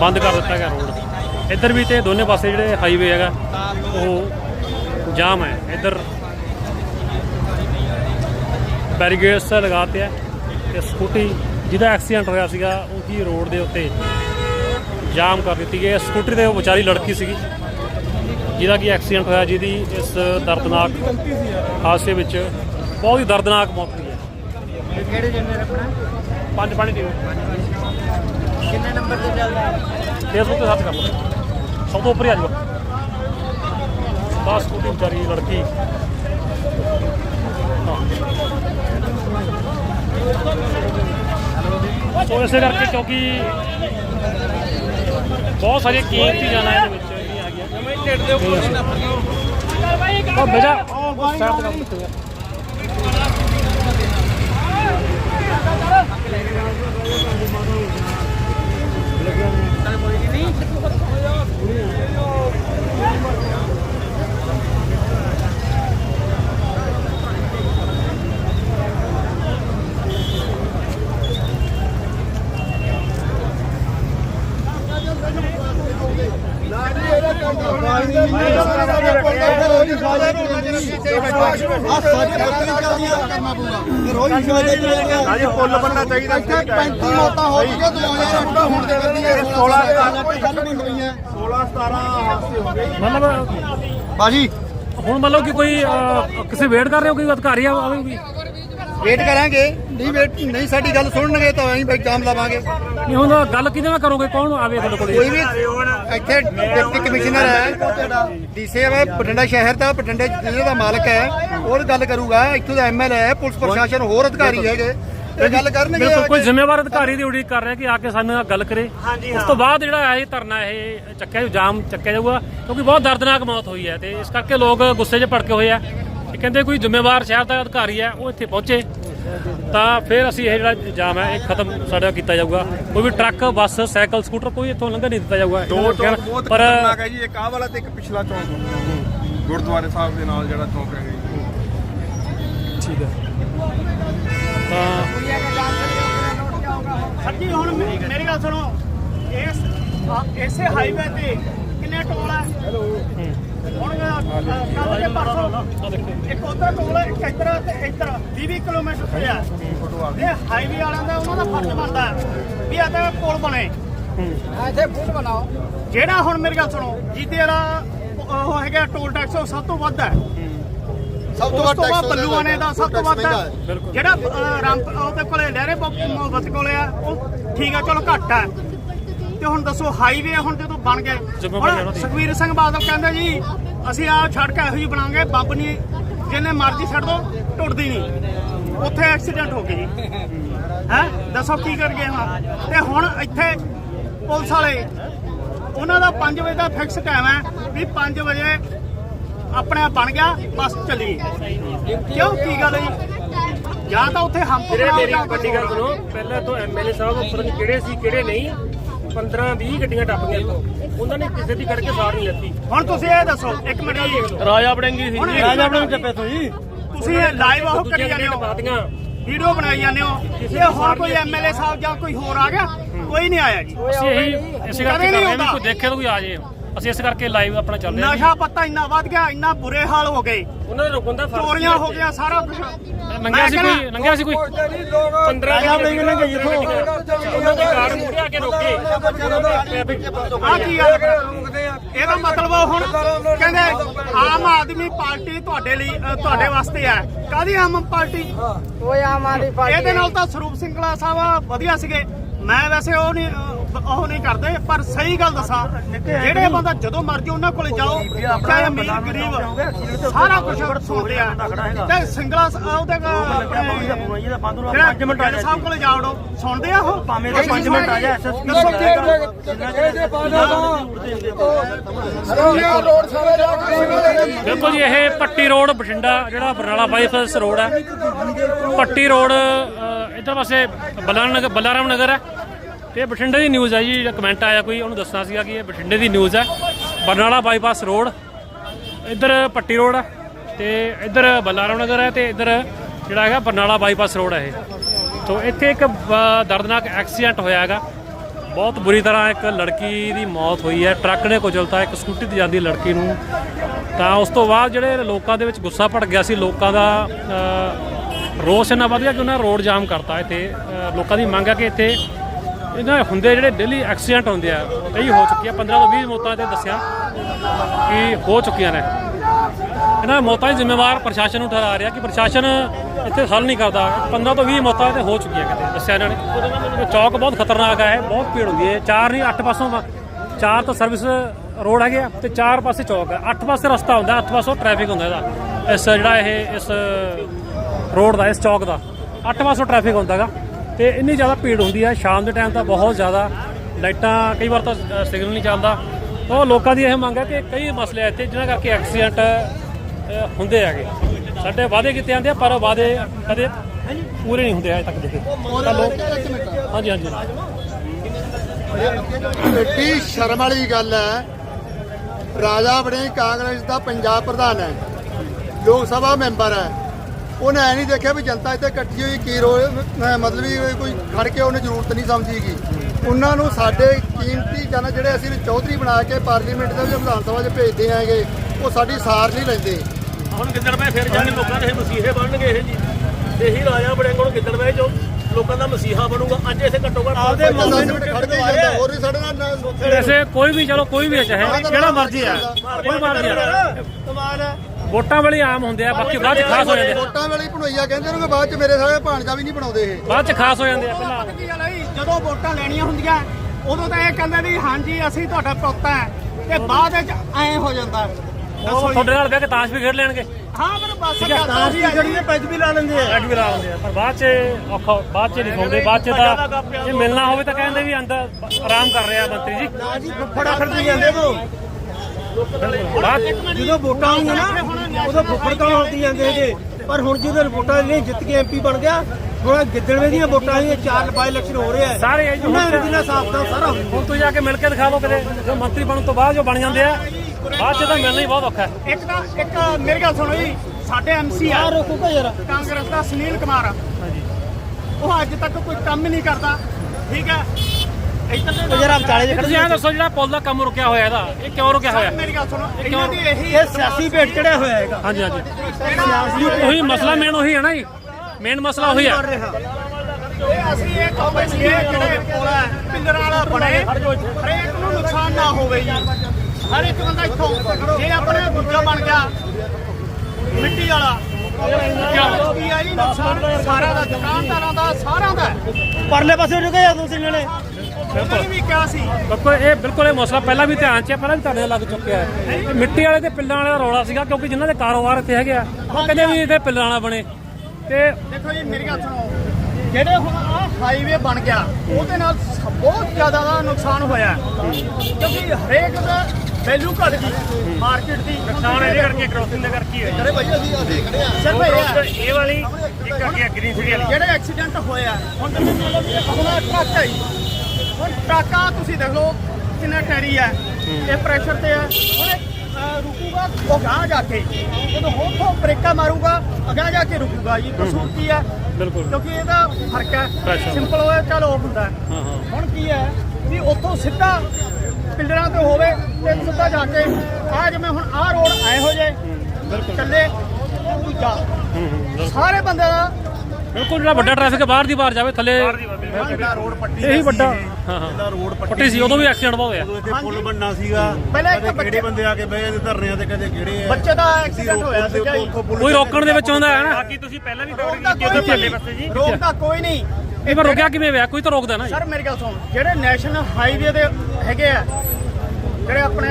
ਬੰਦ ਕਰ ਦਿੱਤਾ ਗਿਆ ਰੋਡ। ਇੱਧਰ ਵੀ ਤੇ ਦੋਨੇ ਪਾਸੇ ਜਿਹੜੇ ਹਾਈਵੇ ਹੈਗਾ ਉਹ ਜਾਮ ਹੈ। ਇੱਧਰ ਬੈਰੀਗੇਡਸ ਲਗਾਤੇ ਆ ਤੇ ਸਕੂਟੀ ਜਿਹਦਾ ਐਕਸੀਡੈਂਟ ਹੋਇਆ ਸੀਗਾ ਉਹ ਕੀ ਰੋਡ ਦੇ ਉੱਤੇ ਜਾਮ ਕਰ ਦਿੱਤੀ ਗਈ। ਸਕੂਟਰੀ ਤੇ ਉਹ ਵਿਚਾਰੀ ਲੜਕੀ ਸੀਗੀ ਜਿਹਦਾ ਕੀ ਐਕਸੀਡੈਂਟ ਹੋਇਆ ਜਿਹਦੀ ਇਸ ਦਰਦਨਾਕ ਹਾਦਸੇ ਵਿੱਚ ਬਹੁਤ ਹੀ ਦਰਦਨਾਕ ਮੌਤ ਹੋਈ ਹੈ। ਕਿਹੜੇ ਜਨਰ ਆਪਣਾ? ਪੰਜ ਪਾਣੀ ਦਿਓ। ਕਿੰਨੇ ਨੰਬਰ ਤੇ ਚੱਲਦਾ ਫੇਸਬੁੱਕ ਤੇ ਸਰਚ ਕਰ ਲਓ। ਸਭ ਤੋਂ ਉੱਪਰ ਹੀ ਆ ਜਾਓ। ਬਸ ਸਕੂਟੀ ਵਿਚਾਰੀ, ਲੜਕੀ। ਹਾਂ। ਸੋ ਇਸੇ ਕਰਕੇ ਕਿਉਂਕਿ ਬਹੁਤ ਸਾਰੀਆਂ ਕੀਮਤੀ ਜਾਨਾਂ ਇਹਦੇ ਵਿੱਚ। ਜਿਹੜੀਆਂ ਹੈਗੀਆਂ ਜਮੇ ਢਿੱਡ ਦੇ ਉੱਪਰ ਉਹ ਬੇਜਾ ਉਹ ਸਾਈਡ ਤੇ ਕੰਮ ਕਿੱਥੇ ਆ ਅਜੇ ਪੁੱਲ ਬੰਨਾ ਚਾਹੀਦਾ ਇੱਥੇ 35 ਮੌਤਾਂ ਹੋ ਗਈਆਂ 2008 ਹੁਣ ਦੇ ਬੰਦੀ 16 16 17 ਹਾਦਸੇ ਹੋ ਗਏ। ਮਤਲਬ ਬਾਜੀ ਹੁਣ ਮੰਨ ਲਓ ਕਿ ਕੋਈ ਕਿਸੇ ਵੇਟ ਕਰ ਰਹੇ ਹੋ ਕੋਈ ਅਧਿਕਾਰੀ ਆਵੇਗੀ? ਵੇਟ ਕਰਾਂਗੇ। ਨਹੀਂ ਵੇਟ ਨਹੀਂ ਸਾਡੀ ਗੱਲ ਸੁਣਨਗੇ ਤਾਂ ਅਸੀਂ ਬਈ ਜਾਮ ਲਾਵਾਂਗੇ। ਨਹੀਂ ਹੁਣ ਗੱਲ ਕਿਹਦੇ ਨਾਲ ਕਰੋਗੇ? ਕੌਣ ਆਵੇ ਤੁਹਾਡੇ ਕੋਲ? ਕੋਈ ਵੀ ਇੱਥੇ ਡਿਪਟੀ ਕਮਿਸ਼ਨਰ ਹੈ ਡੀਸੀਐਮ ਹੈ ਬਠਿੰਡਾ ਸ਼ਹਿਰ ਦਾ ਬਠਿੰਡੇ ਜ਼ਿਲ੍ਹੇ ਦਾ ਮਾਲਕ ਹੈ ਉਹ ਗੱਲ ਕਰੂਗਾ। ਇੱਥੋਂ ਦਾ ਐਮਐਲਏ ਹੈ ਪੁਲਿਸ ਪ੍ਰਸ਼ਾਸਨ ਹੋਰ ਅਧਿਕਾਰੀ ਹੈਗੇ ਇਹ ਗੱਲ ਕਰਨਗੇ ਬਿਲਕੁਲ ਕੋਈ ਜ਼ਿੰਮੇਵਾਰ ਅਧਿਕਾਰੀ ਦੀ ਉਡੀਕ ਕਰ ਰਿਹਾ ਕਿ ਆ ਕੇ ਸਾਡੇ ਨਾਲ ਗੱਲ ਕਰੇ। ਉਸ ਤੋਂ ਬਾਅਦ ਜਿਹੜਾ ਇਹ ਧਰਨਾ ਇਹ ਚੱਕਿਆ ਜਾਮ ਚੱਕਿਆ ਜਾਊਗਾ ਕਿਉਂਕਿ ਬਹੁਤ ਦਰਦਨਾਕ ਮੌਤ ਹੋਈ ਹੈ ਤੇ ਇਸ ਕਰਕੇ ਲੋਕ ਗੁੱਸੇ 'ਚ ਭੜਕੇ ਹੋਏ ਆ। ਇਹ ਕਹਿੰਦੇ ਕੋਈ ਜ਼ਿੰਮੇਵਾਰ ਸ਼ਹਿਰ ਦਾ ਅਧਿਕਾਰੀ ਹੈ ਉਹ ਇੱਥੇ ਪਹੁੰਚੇ। ਤਾਂ ਫਿਰ ਅਸੀਂ ਇਹ ਜਿਹੜਾ ਜਾਮ ਹੈ ਇਹ ਖਤਮ ਸਾਡਾ ਕੀਤਾ ਜਾਊਗਾ। ਕੋਈ ਵੀ ਟਰੱਕ ਬੱਸ ਸਾਈਕਲ ਸਕੂਟਰ ਕੋਈ ਇੱਥੋਂ ਲੰਘਣ ਨਹੀਂ ਦਿੱਤਾ ਜਾਊਗਾ। ਦੋ ਚੌਂਕ ਬਹੁਤ ਪਰ ਖਤਰਨਾਕ ਹੈ ਜੀ। ਇੱਕ ਆਹ ਵਾਲਾ ਤੇ ਇੱਕ ਪਿਛਲਾ ਚੌਂਕ। ਗੁਰਦੁਆਰੇ ਸਾਹਿਬ ਦੇ ਨਾਲ ਜਿਹੜਾ ਚੌਂਕ ਹੈਗਾ ਜੀ। ਠੀਕ ਹੈ। ਤਾਂ ਸੱਜੀ ਹੁਣ ਮੇਰੀ ਗੱਲ ਸੁਣੋ। ਇਸ ਇਸੇ ਹਾਈਵੇ ਤੇ ਕਿੰਨੇ ਟੋਲ ਹੈ। ਹੁਣ ਕੱਲ ਦੇ ਪਰਸੋਂ। ਇੱਕ ਉਧਰ ਟੋਲ ਹੈ ਇੱਕ ਇੱਧਰ ਤੇ ਇੱਧਰ 20 ਕਿਲੋਮੀਟਰ ਤੇ ਹੈ ਇਹ ਹਾਈਵੇ ਵਾਲਿਆਂ ਦਾ ਉਹਨਾਂ ਦਾ ਫਰਜ਼ ਬਣਦਾ ਹੈ ਵੀ ਆ ਤਾਂ ਪੁਲ ਬਣੇ। ਜਿਹੜਾ ਹੁਣ ਮੇਰੀ ਗੱਲ ਸੁਣੋ ਜੀਤੇ ਵਾਲਾ ਉਹ ਹੈਗਾ ਟੋਲ ਟੈਕਸ ਉਹ ਸਭ ਤੋਂ ਵੱਧ ਹੈ। ਸਭ ਤੋਂ ਬਾਅਦ ਬੱਲੂਆਣੇ ਦਾ ਸਭ ਤੋਂ ਵੱਧ। ਜਿਹੜਾ ਰਾਮ ਉਹਦੇ ਕੋਲੇ ਲਹਿਰੇ ਬੱਤ ਕੋਲੇ ਆ ਉਹ ਠੀਕ ਆ ਚਲੋ ਘੱਟ ਹੈ। ਤੇ ਹੁਣ ਦੱਸੋ ਹਾਈਵੇ ਹੁਣ ਜਦੋਂ ਬਣ ਗਏ। ਹੁਣ। ਸੁਖਵੀਰ ਸਿੰਘ ਬਾਦਲ ਕਹਿੰਦੇ ਜੀ ਅਸੀਂ ਆ ਸੜਕ ਇਹੋ ਜਿਹੀ ਬਣਾਵਾਂਗੇ ਬੰਬ ਨਹੀਂ ਜਿੰਨੇ ਮਰਜ਼ੀ ਛੱਡ ਦੋ ਟੁੱਟਦੀ ਨਹੀਂ। ਉੱਥੇ ਐਕਸੀਡੈਂਟ ਹੋ ਜੀ। ਹੈ? ਦੱਸੋ ਕੀ ਕਰ ਗਏ ਹੁਣ? ਤੇ ਹੁਣ ਇੱਥੇ ਪੁਲਿਸ ਵਾਲੇ ਉਹਨਾਂ ਦਾ 5 ਵਜੇ ਦਾ ਫਿਕਸ ਟਾਈਮ ਹੈ ਵੀ 5 ਵਜੇ ਆਪਣੇ ਆਪ ਬਣ ਗਿਆ ਬਸ ਚੱਲੀ ਕਿਉਂ? ਕੀ ਗੱਲ ਹੈ ਜੀ? ਜਾਂ ਤਾਂ ਉੱਥੇ ਹੰਪ ਜਾਂ ਵੱਡੀ ਗੱਲ ਸੁਣੋ। ਪਹਿਲਾਂ ਤੋਂ ਐਮਐਲਏ ਸਾਹਿਬ ਨਹੀਂ ਕਿਹੜੇ ਸੀ ਕਿਹੜੇ ਨਹੀਂ। 15 20 ਗੱਡੀਆਂ ਟੱਪ ਗਈਆਂ ਇੱਥੋਂ। ਉਹਨਾਂ ਨੇ ਕਿਸੇ ਦੀ ਕਰਕੇ ਸਾਰ ਨਹੀਂ ਲੈਤੀ ਹੁਣ ਤੁਸੀਂ ਇਹ ਦੱਸੋ ਇੱਕ ਮਿੰਟ ਰਾਜਾ ਬੜੰਗੀ ਸੀ। ਰਾਜਾ ਆਪਣੇ ਚੱਪੇ ਤੋਂ ਜੀ। ਤੁਸੀਂ ਇਹ ਲਾਈਵ ਉਹ ਕਰੀ ਜਾਂਦੇ ਹੋ। ਪਾਤੀਆਂ ਵੀਡੀਓ ਬਣਾਈ ਜਾਂਦੇ ਹੋ। ਇਹ ਹੁਣ ਕੋਈ ਐਮਐਲਏ ਸਾਹਿਬ ਜਾਂ ਕੋਈ ਹੋਰ ਆ ਗਿਆ ਕੋਈ ਨਹੀਂ ਆਇਆ ਜੀ। ਅਸੀਂ ਇਹੀ ਇਸੇ ਕਰਕੇ ਕਰ ਰਹੇ ਹਾਂ ਵੀ। ਕੋਈ ਦੇਖੇ ਤਾਂ ਕੋਈ ਆ ਜੇ। ਅਸੀਂ ਇਸ ਕਰਕੇ ਲਾਈਵ ਆਪਣਾ ਚੱਲ ਰਿਹਾ ਨਸ਼ਾ ਪੱਤਾ ਇੰਨਾ ਵੱਧ ਗਿਆ ਇੰਨਾ ਬੁਰੇ ਹਾਲ ਹੋ ਗਏ। ਉਹਨਾਂ ਦੇ ਰੁਕਣ ਦਾ ਫਰਜ਼ ਚੋਰੀਆਂ ਹੋ ਗਿਆ ਸਾਰਾ ਕੁਝ ਨੰਗਿਆ ਸੀ ਕੋਈ ਨੰਗਿਆ ਸੀ ਕੋਈ? 15 ਰਾਜਾ ਬੜਿੰਗ ਨੇ ਗਈ ਇੱਥੋਂ ਉਹਨਾਂ ਦੇ ਕਾਰ ਮੂਹਰੇ ਆ ਕੇ ਰੋਕੇ। ਆ ਕੀ ਆ ਇਹਦਾ ਮਤਲਬ ਹੁਣ ਕਹਿੰਦੇ ਆਮ ਆਦਮੀ ਪਾਰਟੀ ਤੁਹਾਡੇ ਲਈ ਤੁਹਾਡੇ ਵਾਸਤੇ ਹੈ। ਕਾਦੀ ਆਮ ਪਾਰਟੀ? ਓਏ ਆਮ ਆਦਮੀ ਪਾਰਟੀ ਇਹਦੇ ਨਾਲ ਤਾਂ ਸਰੂਪ ਸਿੰਘਲਾ ਸਾਹਿਬ ਵਧੀਆ ਸੀਗੇ। ਮੈਂ ਵੈਸੇ ਉਹ ਨਹੀਂ ਉਹ ਨਹੀਂ ਕਰਦੇ ਪਰ ਸਹੀ ਗੱਲ ਦੱਸਾਂ ਜਿਹੜੇ ਬੰਦਾ ਜਦੋਂ ਮਰਜ਼ੀ ਉਹਨਾਂ ਕੋਲੇ ਜਾਓ ਚਾਹੇ ਅਮੀਰ ਗਰੀਬ ਸਾਰਾ ਕੁਝ ਸੁਣਦੇ ਆ ਤੇ ਸਿੰਘਲਾ ਸ- ਉਹਦੇ ਇਹਦਾ ਨੂੰ ਜਿਹੜਾ 5 ਮਿੰਟ ਆ ਗਿੱਲ ਸਾਹਿਬ ਕੋਲੇ ਜਾ ਵੜੋ। ਸੁਣਦੇ ਆ ਉਹ? ਭਾਵੇਂ ਤਾਂ ਪੰਜ ਮਿੰਟ ਆ ਜਾ ਐਸਐਸਪੀ ਦੱਸੋ ਕੀ ਰੋਡ ਸਾਰੇ ਜਾ ਕੇ ਬਿਲਕੁਲ ਜੀ ਇਹ ਪੱਟੀ ਰੋਡ ਬਠਿੰਡਾ ਜਿਹੜਾ ਬਰਨਾਲਾ ਬਾਈਪਾਸ ਰੋਡ ਹੈ। ਪੱਟੀ ਰੋਡ ਇੱਧਰ ਪਾਸੇ ਬਲਾਰਾਮ ਨਗਰ ਬਲਾਰਾਮ ਨਗਰ ਹੈ। ਤੇ ਇਹ ਬਠਿੰਡੇ ਦੀ ਨਿਊਜ਼ ਹੈ ਜੀ, ਜਿਹੜਾ ਕਮੈਂਟ ਆਇਆ ਕੋਈ, ਉਹਨੂੰ ਦੱਸਣਾ ਸੀਗਾ ਕਿ ਇਹ ਬਠਿੰਡੇ ਦੀ ਨਿਊਜ਼ ਹੈ। ਬਰਨਾਲਾ ਬਾਈਪਾਸ ਰੋਡ ਇੱਧਰ ਪੱਟੀ ਰੋਡ ਹੈ ਤੇ ਇੱਧਰ ਬਲਾਰਾਮ ਨਗਰ ਹੈ ਤੇ ਇੱਧਰ ਜਿਹੜਾ ਹੈਗਾ ਬਰਨਾਲਾ ਬਾਈਪਾਸ ਰੋਡ ਹੈ ਇਹ। ਤੋਂ ਇੱਥੇ ਇੱਕ ਦਰਦਨਾਕ ਐਕਸੀਡੈਂਟ ਹੋਇਆ ਹੈਗਾ। ਬਹੁਤ ਬੁਰੀ ਤਰ੍ਹਾਂ ਇੱਕ ਲੜਕੀ ਦੀ ਮੌਤ ਹੋਈ ਹੈ। ਟਰੱਕ ਨੇ ਕੁਚਲਤਾ, ਇੱਕ ਸਕੂਟੀ ਤੇ ਜਾਂਦੀ ਲੜਕੀ ਨੂੰ। ਤਾਂ ਉਸ ਤੋਂ ਬਾਅਦ ਜਿਹੜੇ ਲੋਕਾਂ ਦੇ ਵਿੱਚ ਗੁੱਸਾ ਭੜ ਗਿਆ ਸੀ, ਲੋਕਾਂ ਦਾ ਰੋਸ ਇੰਨਾ ਵਧੀਆ ਕਿ ਉਹਨਾਂ ਨੇ ਰੋਡ ਜਾਮ ਕਰਤਾ ਇੱਥੇ। ਲੋਕਾਂ ਦੀ ਮੰਗ ਹੈ ਕਿ ਇੱਥੇ ਇਹਨਾਂ ਹੁੰਦੇ ਜਿਹੜੇ ਡੇਲੀ ਐਕਸੀਡੈਂਟ ਹੁੰਦੇ ਆ, ਕਈ ਹੋ ਚੁੱਕੀ ਚੁੱਕੀਆਂ 15 ਤੋਂ 20 ਮੌਤਾਂ ਤੇ ਦੱਸਿਆ ਕਿ ਹੋ ਚੁੱਕੀਆਂ ਨੇ। ਇਹਨਾਂ ਮੌਤਾਂ ਦੀ ਜ਼ਿੰਮੇਵਾਰ ਪ੍ਰਸ਼ਾਸਨ ਨੂੰ ਠਹਿਰਾ ਰਿਹਾ ਕਿ ਪ੍ਰਸ਼ਾਸਨ ਇੱਥੇ ਹੱਲ ਨਹੀਂ ਕਰਦਾ। 15 ਤੋਂ 20 ਮੌਤਾਂ ਤੇ ਹੋ ਚੁੱਕੀਆਂ ਕਿਤੇ ਦੱਸਿਆ ਇਹਨਾਂ ਨੇ। ਚੌਕ ਬਹੁਤ ਖਤਰਨਾਕ ਹੈ ਬਹੁਤ ਭੀੜ ਹੁੰਦੀ ਹੈ। ਚਾਰ ਨਹੀਂ, ਅੱਠ ਪਾਸੋਂ ਚਾਰ ਤਾਂ ਸਰਵਿਸ ਰੋਡ ਹੈਗੇ ਆ ਤੇ ਚਾਰ ਪਾਸੇ ਚੌਕ ਹੈ ਅੱਠ ਪਾਸੇ ਰਸਤਾ ਹੁੰਦਾ, ਅੱਠ ਪਾਸੋਂ ਟ੍ਰੈਫਿਕ ਹੁੰਦਾ ਇਹਦਾ। ਇਸ ਜਿਹੜਾ ਇਹ, ਇਸ ਰੋਡ ਦਾ, ਇਸ ਚੌਕ ਦਾ, ਅੱਠ ਪਾਸੋਂ ਟ੍ਰੈਫਿਕ ਹੁੰਦਾਗਾ ਤੇ ਇੰਨੀ ਜ਼ਿਆਦਾ ਭੀੜ ਹੁੰਦੀ ਹੈ ਸ਼ਾਮ ਦੇ ਟਾਈਮ ਤਾਂ ਬਹੁਤ ਜ਼ਿਆਦਾ ਲਾਈਟਾਂ ਕਈ ਵਾਰ ਤਾਂ ਸਿਗਨਲ ਨਹੀਂ ਚੱਲਦਾ ਉਹ ਲੋਕਾਂ ਦੀ ਇਹ ਮੰਗ ਹੈ ਕਿ ਕਈ ਮਸਲੇ ਇੱਥੇ ਜਿਨ੍ਹਾਂ ਕਰਕੇ ਐਕਸੀਡੈਂਟ ਹੁੰਦੇ ਹੈਗੇ। ਸਾਡੇ ਵਾਅਦੇ ਕੀਤੇ ਜਾਂਦੇ ਆ, ਪਰ ਉਹ ਵਾਅਦੇ ਕਦੇ ਪੂਰੇ ਨਹੀਂ ਹੁੰਦੇ ਅਜੇ ਤੱਕ ਦੇਖੇ। ਹਾਂਜੀ ਹਾਂਜੀ। ਐਡੀ ਸ਼ਰਮ ਵਾਲੀ ਗੱਲ ਹੈ। ਰਾਜਾ ਬੜੇ ਕਾਂਗਰਸ ਦਾ ਪੰਜਾਬ ਪ੍ਰਧਾਨ ਹੈ। ਲੋਕ ਸਭਾ ਮੈਂਬਰ ਹੈ। ਉਹਨੇ ਐ ਨਹੀਂ ਦੇਖਿਆ ਵੀ ਜਨਤਾ ਇੱਥੇ ਇਕੱਠੀ ਹੋਈ ਕੀ ਰੋ ਮਤਲਬ ਵੀ ਕੋਈ ਖੜ ਕੇ ਉਹਨੇ ਜ਼ਰੂਰਤ ਨਹੀਂ ਸਮਝੀਗੀ ਉਹਨਾਂ ਨੂੰ ਸਾਡੇ ਕੀਮਤੀ ਜਨ ਜਿਹੜੇ ਅਸੀਂ ਚੌਧਰੀ ਬਣਾ ਕੇ ਪਾਰਲੀਮੈਂਟ ਦੇ ਵਿੱਚ ਵਿਧਾਨ ਸਭਾ 'ਚ ਭੇਜਦੇ ਆਂਗੇ ਉਹ ਸਾਡੀ ਸਾਰ ਨਹੀਂ ਲੈਂਦੇ। ਹੁਣ ਗਿੱਦੜ ਪਏ ਫਿਰ ਜਾਣੇ ਲੋਕਾਂ ਦੇ ਮਸੀਹੇ ਬਣਨਗੇ ਇਹ ਜੀ। ਇਹੀ ਰਾਜਾ ਬੜਿੰਗ ਨੂੰ ਗਿੱਦੜ ਪਏ ਜੋ ਲੋਕਾਂ ਦਾ ਮਸੀਹਾ ਬਣੂਗਾ ਅੱਜ ਇੱਥੇ ਘੱਟੋ ਘੱਟ ਆਪਦੇ ਦਸ ਮਿੰਟ ਖੜ ਕੇ ਜਾਂਦਾ ਹੋਰ ਵੀ ਸਾਡੇ ਨਾਲ ਵੈਸੇ ਕੋਈ ਵੀ ਚਲੋ ਕੋਈ ਵੀ ਚਾਹੇ ਕਿਹੜਾ ਮਰਜ਼ੀ ਆ ਕੋਈ ਮਰਜ਼ੀ ਆ ਕਮਾਲ ਹੈ। ਵੋਟਾਂ ਵਾਲੀ ਆਮ ਹੁੰਦੇ ਆ ਬਾਕੀ ਬਾਅਦ ਚ ਖਾਸ ਹੋ ਜਾਂਦੇ ਆ। ਵੋਟਾਂ ਵੇਲੇ ਭਣੋਈਆ ਕਹਿੰਦੇ ਨੇ ਕਿ ਬਾਅਦ 'ਚ ਮੇਰੇ ਸਾਰੇ ਭਾਣਜਾ ਵੀ ਨਹੀਂ ਬਣਾਉਂਦੇ ਇਹ। ਬਾਅਦ ਚ ਖਾਸ ਹੋ ਜਾਂਦੇ ਆ ਪਹਿਲਾਂ। ਕੀ ਗੱਲ ਹੈ ਜੀ, ਜਦੋਂ ਵੋਟਾਂ ਲੈਣੀਆਂ ਹੁੰਦੀਆਂ ਉਦੋਂ ਤਾਂ ਇਹ ਕਹਿੰਦੇ ਵੀ ਹਾਂਜੀ ਅਸੀਂ ਤੁਹਾਡਾ ਪੁੱਤ ਹੈ ਤੇ ਬਾਅਦ ਵਿੱਚ ਐ ਹੋ ਜਾਂਦਾ। ਦੱਸੋ ਉਹ ਜੀ। ਤੁਹਾਡੇ ਨਾਲ ਬਹਿ ਕੇ ਤਾਸ਼ ਵੀ ਖੇਡ ਲੈਣਗੇ। ਹਾਂ ਪਰ ਬਸ ਕਰਦਾ ਸੀ ਦੇ ਪੈਜ ਵੀ ਲਾ ਲੈਂਦੇ ਆ। ਐਡ ਵੀ ਲਾ ਲੈਂਦੇ ਆ ਪਰ ਬਾਅਦ ਚ ਔਖਾ ਬਾਅਦ ਚ ਨਹੀਂ ਖਾਉਂਦੇ ਬਾਅਦ ਚ ਤਾਂ ਜੇ ਮਿਲਣਾ ਹੋਵੇ ਤਾਂ ਕਹਿੰਦੇ ਵੀ ਅੰਦਰ ਆਰਾਮ ਕਰ ਰਿਹਾ ਮੰਤਰੀ ਜੀ। ਜਾਂਦੇ ਤੋਂ ਜਦੋਂ ਵੋਟਾਂ ਆਉਂਦੀਆਂ ਨਾ ਉਦੋਂ ਫੁੱਫੜ ਤਾਂ ਹੁੰਦੀ ਜਾਂਦੇ ਹੈਗੇ ਪਰ ਹੁਣ ਜਦੋਂ ਵੋਟਾਂ ਨੇ ਜਿੱਤ ਕੇ ਐਮਪੀ ਬਣ ਗਿਆ ਹੁਣ ਗਿੱਦੜਵੇ ਦੀਆਂ ਵੋਟਾਂ ਆਈਆਂ ਚਾਰ ਬਾਈ ਇਲੈਕਸ਼ਨ ਹੋ ਰਿਹਾ ਹੈ ਸਾਰੇ ਇਹ ਜੋ ਉਹਨਾਂ ਦੇ ਬਿਨਾਂ ਸਾਫ਼ ਤਾਂ ਸਾਰਾ ਹੁਣ ਤੁਸੀਂ ਜਾ ਕੇ ਮਿਲ ਕੇ ਦਿਖਾ ਲਓ ਕਦੇ ਜੋ ਮੰਤਰੀ ਬਣਨ ਤੋਂ ਬਾਅਦ ਜੋ ਬਣ ਜਾਂਦੇ ਆ। ਬਾਅਦ ਚ ਤਾਂ ਮਿਲਣਾ ਹੀ ਬਹੁਤ ਔਖਾ ਹੈ। ਇੱਕ ਤਾਂ ਇੱਕ ਮੇਰੀ ਗੱਲ ਸੁਣੋ ਜੀ ਸਾਡੇ ਐਮਸੀ ਆ ਰੋਕੂਗਾ ਯਾਰ ਕਾਂਗਰਸ ਦਾ ਸੁਨੀਲ ਕੁਮਾਰ ਉਹ ਅੱਜ ਤੱਕ ਕੋਈ ਕੰਮ ਹੀ ਨਹੀਂ ਕਰਦਾ ਠੀਕ ਹੈ? ਤੁਸੀਂ ਐਂ ਦੱਸੋ ਜਿਹੜਾ ਪੁੱਲ ਦਾ ਕੰਮ ਰੁਕਿਆ ਹੋਇਆ ਇਹਦਾ। ਇਹ ਕਿਉਂ ਰੁਕਿਆ ਹੋਇਆ? ਮੇਰੀ ਗੱਲ ਸੁਣੋ। ਇਹਨਾਂ ਦੀ ਇਹੀ ਇਹ ਸਿਆਸੀ ਭੇਟ ਚੜਿਆ ਹੋਇਆ ਹੈਗਾ। ਹਾਂਜੀ ਹਾਂਜੀ। ਉਹੀ ਮਸਲਾ ਮੇਨ ਉਹੀ ਹੈ ਨਾ ਜੀ। ਮੇਨ ਮਸਲਾ ਉਹੀ ਹੈ। ਇਹ ਅਸੀਂ ਇਹ ਚਾਹੁੰਦੇ ਸੀ ਇਹ ਜਿਹੜੇ ਪੁਲ ਹੈ ਪਿੱਲਰ ਵਾਲਾ ਬਣੇ ਹਰੇਕ ਨੂੰ ਨੁਕਸਾਨ ਨਾ ਹੋਵੇ ਜੀ। ਹਰ ਇੱਕ ਬੰਦਾ ਇੱਥੋਂ ਜੇ ਆਪਣੇ ਦੂਜਾ ਬਣ ਗਿਆ ਮਿੱਟੀ ਵਾਲਾ ਕੀ ਆ ਜੀ ਨੁਕਸਾਨ ਸਾਰਿਆਂ ਦਾ ਦੁਕਾਨਦਾਰਾਂ ਦਾ ਸਾਰਿਆਂ ਦਾ ਹੈ। ਪਰਲੇ ਪਾਸੇ ਰੁਕੇ ਜਾ ਤੁਸੀਂ ਨਾਲੇ। ਨੇ ਵੀ ਕਿਹਾ ਸੀ। ਬਿਲਕੁਲ ਇਹ ਬਿਲਕੁਲ ਇਹ ਮਸਲਾ ਪਹਿਲਾਂ ਵੀ ਧਿਆਨ 'ਚ ਹੈ ਪਹਿਲਾਂ ਵੀ ਤੁਹਾਡੇ ਨਾਲ ਲੱਗ ਚੁੱਕਿਆ ਹੈ। ਇਹ ਮਿੱਟੀ ਵਾਲੇ ਤੇ ਪਿੱਲਾਂ ਵਾਲੇ ਦਾ ਰੌਲਾ ਸੀਗਾ ਕਿਉਂਕਿ ਜਿਨ੍ਹਾਂ ਦੇ ਕਾਰੋਬਾਰ ਇੱਥੇ ਹੈਗੇ ਆ ਉਹ ਕਹਿੰਦੇ ਵੀ ਇੱਥੇ ਪਿੱਲਾਂ ਵਾਲਾ ਬਣੇ। ਤੇ ਦੇਖੋ ਜੀ ਮੇਰੀ ਗੱਲ ਸੁਣੋ। ਜਿਹੜੇ ਹੁਣ ਆ ਹਾਈਵੇ ਬਣ ਗਿਆ ਉਹਦੇ ਨਾਲ ਬਹੁਤ ਜ਼ਿਆਦਾ ਦਾ ਨੁਕਸਾਨ ਹੋਇਆ ਹੈ। ਕਿਉਂਕਿ ਹਰੇਕ ਦਾ ਵੈਲਿਊ ਘਟ ਗਈ ਮਾਰਕੀਟ ਦੀ। ਨੁਕਸਾਨ ਇਹਦੇ ਕਰਕੇ ਕ੍ਰੋਸਿੰਗ ਦੇ ਕਰਕੇ ਹੀ ਹੋਇਆ। ਅਰੇ ਭਾਈ ਅਸੀਂ ਆ ਦੇਖ ਰਹੇ ਆ। ਇਹ ਹੈ ਇਹ ਵਾਲੀ ਇੱਕ ਅੱਗੇ ਗ੍ਰੀਨ ਸਿਟੀ ਵਾਲੀ। ਜਿਹੜੇ ਐਕਸੀਡੈਂਟ ਹੋਇਆ ਹੁਣ ਜਿਵੇਂ ਮੰਨ ਲਓ ਵੀ ਆਪਣਾ ਟਰੱਕ ਹੈ ਟਰੱਕਾ ਤੁਸੀਂ ਦੇਖ ਲਓ ਕਿੰਨਾ ਟੈਰੀ ਹੈ। ਇਹ ਪ੍ਰੈਸ਼ਰ ਤੇ ਹੈ। ਹੁਣ ਰੁਕੂਗਾ ਉਹ ਗਾਂ ਜਾ ਕੇ। ਜਦੋਂ ਹੋਠੋਂ ਬ੍ਰੇਕਾਂ ਮਾਰੂਗਾ ਅਗਾਂ ਜਾ ਕੇ ਰੁਕੂਗਾ। ਜੀ ਕਸੂਰ ਕੀ ਹੈ। ਬਿਲਕੁਲ। ਕਿਉਂਕਿ ਇਹਦਾ ਫ਼ਰਕ ਹੈ। ਸਿੰਪਲ ਹੋਇਆ ਚਲ ਆਫ ਹੁੰਦਾ ਹੁਣ ਕੀ ਹੈ ਵੀ ਉੱਥੋਂ ਸਿੱਧਾ ਪਿੰਡਰਾਂ ਤੇ ਹੋਵੇ ਤੇ ਸਿੱਧਾ ਜਾ ਕੇ ਆ ਜਿਵੇਂ ਹੁਣ ਆਹ ਰੋਡ ਆਏ ਹੋ ਜੇ। ਚੱਲੇ ਦੂਜਾ ਸਾਰੇ ਬੰਦੇ ਦਾ ਬਿਲਕੁਲ ਜਿਹੜਾ ਵੱਡਾ ਟ੍ਰੈਫਿਕ ਬਾਹਰ ਦੀ ਬਾਹਰ ਜਾਵੇ ਥੱਲੇ ਇਹਦਾ ਰੋਡ ਪੱਟੀ ਇਹੀ ਵੱਡਾ ਹਾਂ ਹਾਂ। ਇਹਦਾ ਰੋਡ ਪੱਟੀ ਸੀ ਉਦੋਂ ਵੀ ਐਕਸੀਡੈਂਟ ਬਹੁਤ ਹੋਇਆ। ਉਦੋਂ ਇੱਥੇ ਪੁਲ ਬਣਨਾ ਸੀਗਾ। ਪਹਿਲਾਂ ਇੱਕ ਕਿਹੜੇ ਬੰਦੇ ਆ ਕੇ ਬਹਿ ਜਾਂਦੇ ਧਰਨਿਆਂ ਤੇ ਕਦੇ ਕਿਹੜੇ ਆ। ਬੱਚੇ ਦਾ ਐਕਸੀਡੈਂਟ ਹੋਇਆ ਸੀਗਾ ਕੋਈ ਰੋਕਣ ਦੇ ਵਿੱਚ ਆਉਂਦਾ ਹੈ ਨਾ। ਬਾਕੀ ਤੁਸੀਂ ਪਹਿਲਾਂ ਵੀ ਉਧਰ ਕੋਈ ਪੱਲੇ ਪਾਸੇ ਜੀ। ਰੋਕ ਦਾ ਕੋਈ ਨਹੀਂ। ਇਹ ਪਰ ਰੋਕਿਆ ਕਿਵੇਂ ਹੋਇਆ? ਕੋਈ ਤਾਂ ਰੋਕਦਾ ਨਾ। ਸਰ ਮੇਰੀ ਗੱਲ ਸੁਣ। ਜਿਹੜੇ ਨੈਸ਼ਨਲ ਹਾਈਵੇ ਦੇ ਹੈਗੇ ਆ ਜਿਹੜੇ ਆਪਣੇ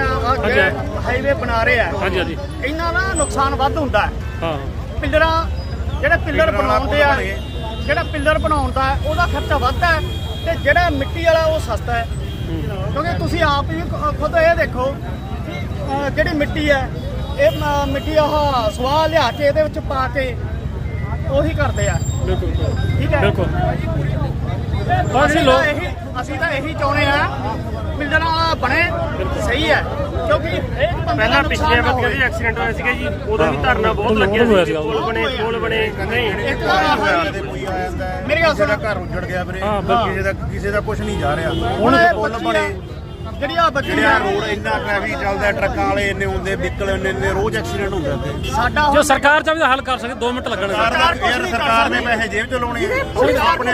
ਹਾਈਵੇ ਬਣਾ ਰਹੇ ਆ ਹਾਂਜੀ ਹਾਂਜੀ। ਇਹਨਾਂ ਦਾ ਨੁਕਸਾਨ ਵੱਧ ਹੁੰਦਾ ਹੈ। ਹਾਂ ਪਿੱਲਰਾਂ ਜਿਹੜੇ ਪਿੱਲਰ ਬਣਾਉਂਦੇ ਆ। ਜਿਹੜਾ ਪਿੱਲਰ ਬਣਾਉਣ ਦਾ ਹੈ, ਉਹਦਾ ਖਰਚਾ ਵੱਧ ਹੈ ਤੇ ਜਿਹੜਾ ਮਿੱਟੀ ਵਾਲਾ ਉਹ ਸਸਤਾ ਹੈ। ਕਿਉਂਕਿ ਤੁਸੀਂ ਆਪ ਖੁ- ਖੁਦ ਇਹ ਦੇਖੋ ਜਿਹੜੀ ਮਿੱਟੀ ਹੈ ਇਹ ਮਿੱਟੀ ਆਹ ਸਵਾਹ ਲਿਆ ਕੇ ਇਹਦੇ ਵਿੱਚ ਪਾ ਕੇ ਉਹੀ ਕਰਦੇ ਆ। ਬਿਲਕੁਲ ਠੀਕ ਹੈ? ਬਿਲਕੁਲ। ਅਸੀਂ ਲੋਕ- ਇਹੀ ਅਸੀਂ ਤਾਂ ਇਹੀ ਚਾਹੁੰਦੇ ਆ ਪਿੱਲਰਾਂ ਵਾਲਾ ਬਣੇ ਸਹੀ ਹੈ। ਕਿਉਂਕਿ ਪਹਿਲਾਂ ਪਿਛਲੇ ਹੋਵੇ ਜੀ ਐਕਸੀਡੈਂਟ ਹੋਇਆ ਸੀਗਾ ਜੀ ਉਦੋਂ ਵੀ ਧਰਨਾ ਬਹੁਤ ਲੱਗਿਆ ਸੀ। ਪੁਲ ਬਣੇ ਪੁਲ ਬਣੇ ਨਹੀਂ। ਮੇਰੀ ਗੱਲ ਸੁਣੋ। ਘਰ ਉੱਜੜ ਗਿਆ ਵੀਰੇ। ਕਿਸੇ ਦਾ ਕਿਸੇ ਦਾ ਕੁਝ ਨਹੀਂ ਜਾ ਰਿਹਾ। ਹੁਣ ਪੁਲ ਬਣੇ। ਆ, ਜਿਹੜੀ ਆ ਬੱਚੀ ਜਿਹੜੇ ਆ ਆ ਰੋਡ ਇੰਨਾ ਟ੍ਰੈਫਿਕ ਚੱਲਦਾ ਟਰੱਕਾਂ ਵਾਲੇ ਇੰਨੇ ਹੁੰਦੇ ਵਹੀਕਲ ਇੰਨੇ ਇੰਨੇ ਰੋਜ਼ ਐਕਸੀਡੈਂਟ ਹੁੰਦੇ ਤੇ ਸਾਡਾ ਜੋ ਸਰਕਾਰ ਚਾਹੇ ਤਾਂ ਹੱਲ ਕਰ ਸਕੇ 2 ਮਿੰਟ ਲੱਗਣਗੇ। ਸਰਕਾਰ ਦਾ ਯਾਰ ਸਰਕਾਰ ਨੇ ਪੈਸੇ ਜੇਬ ਚ ਲਾਉਣੇ ਆ। ਆਪਣੇ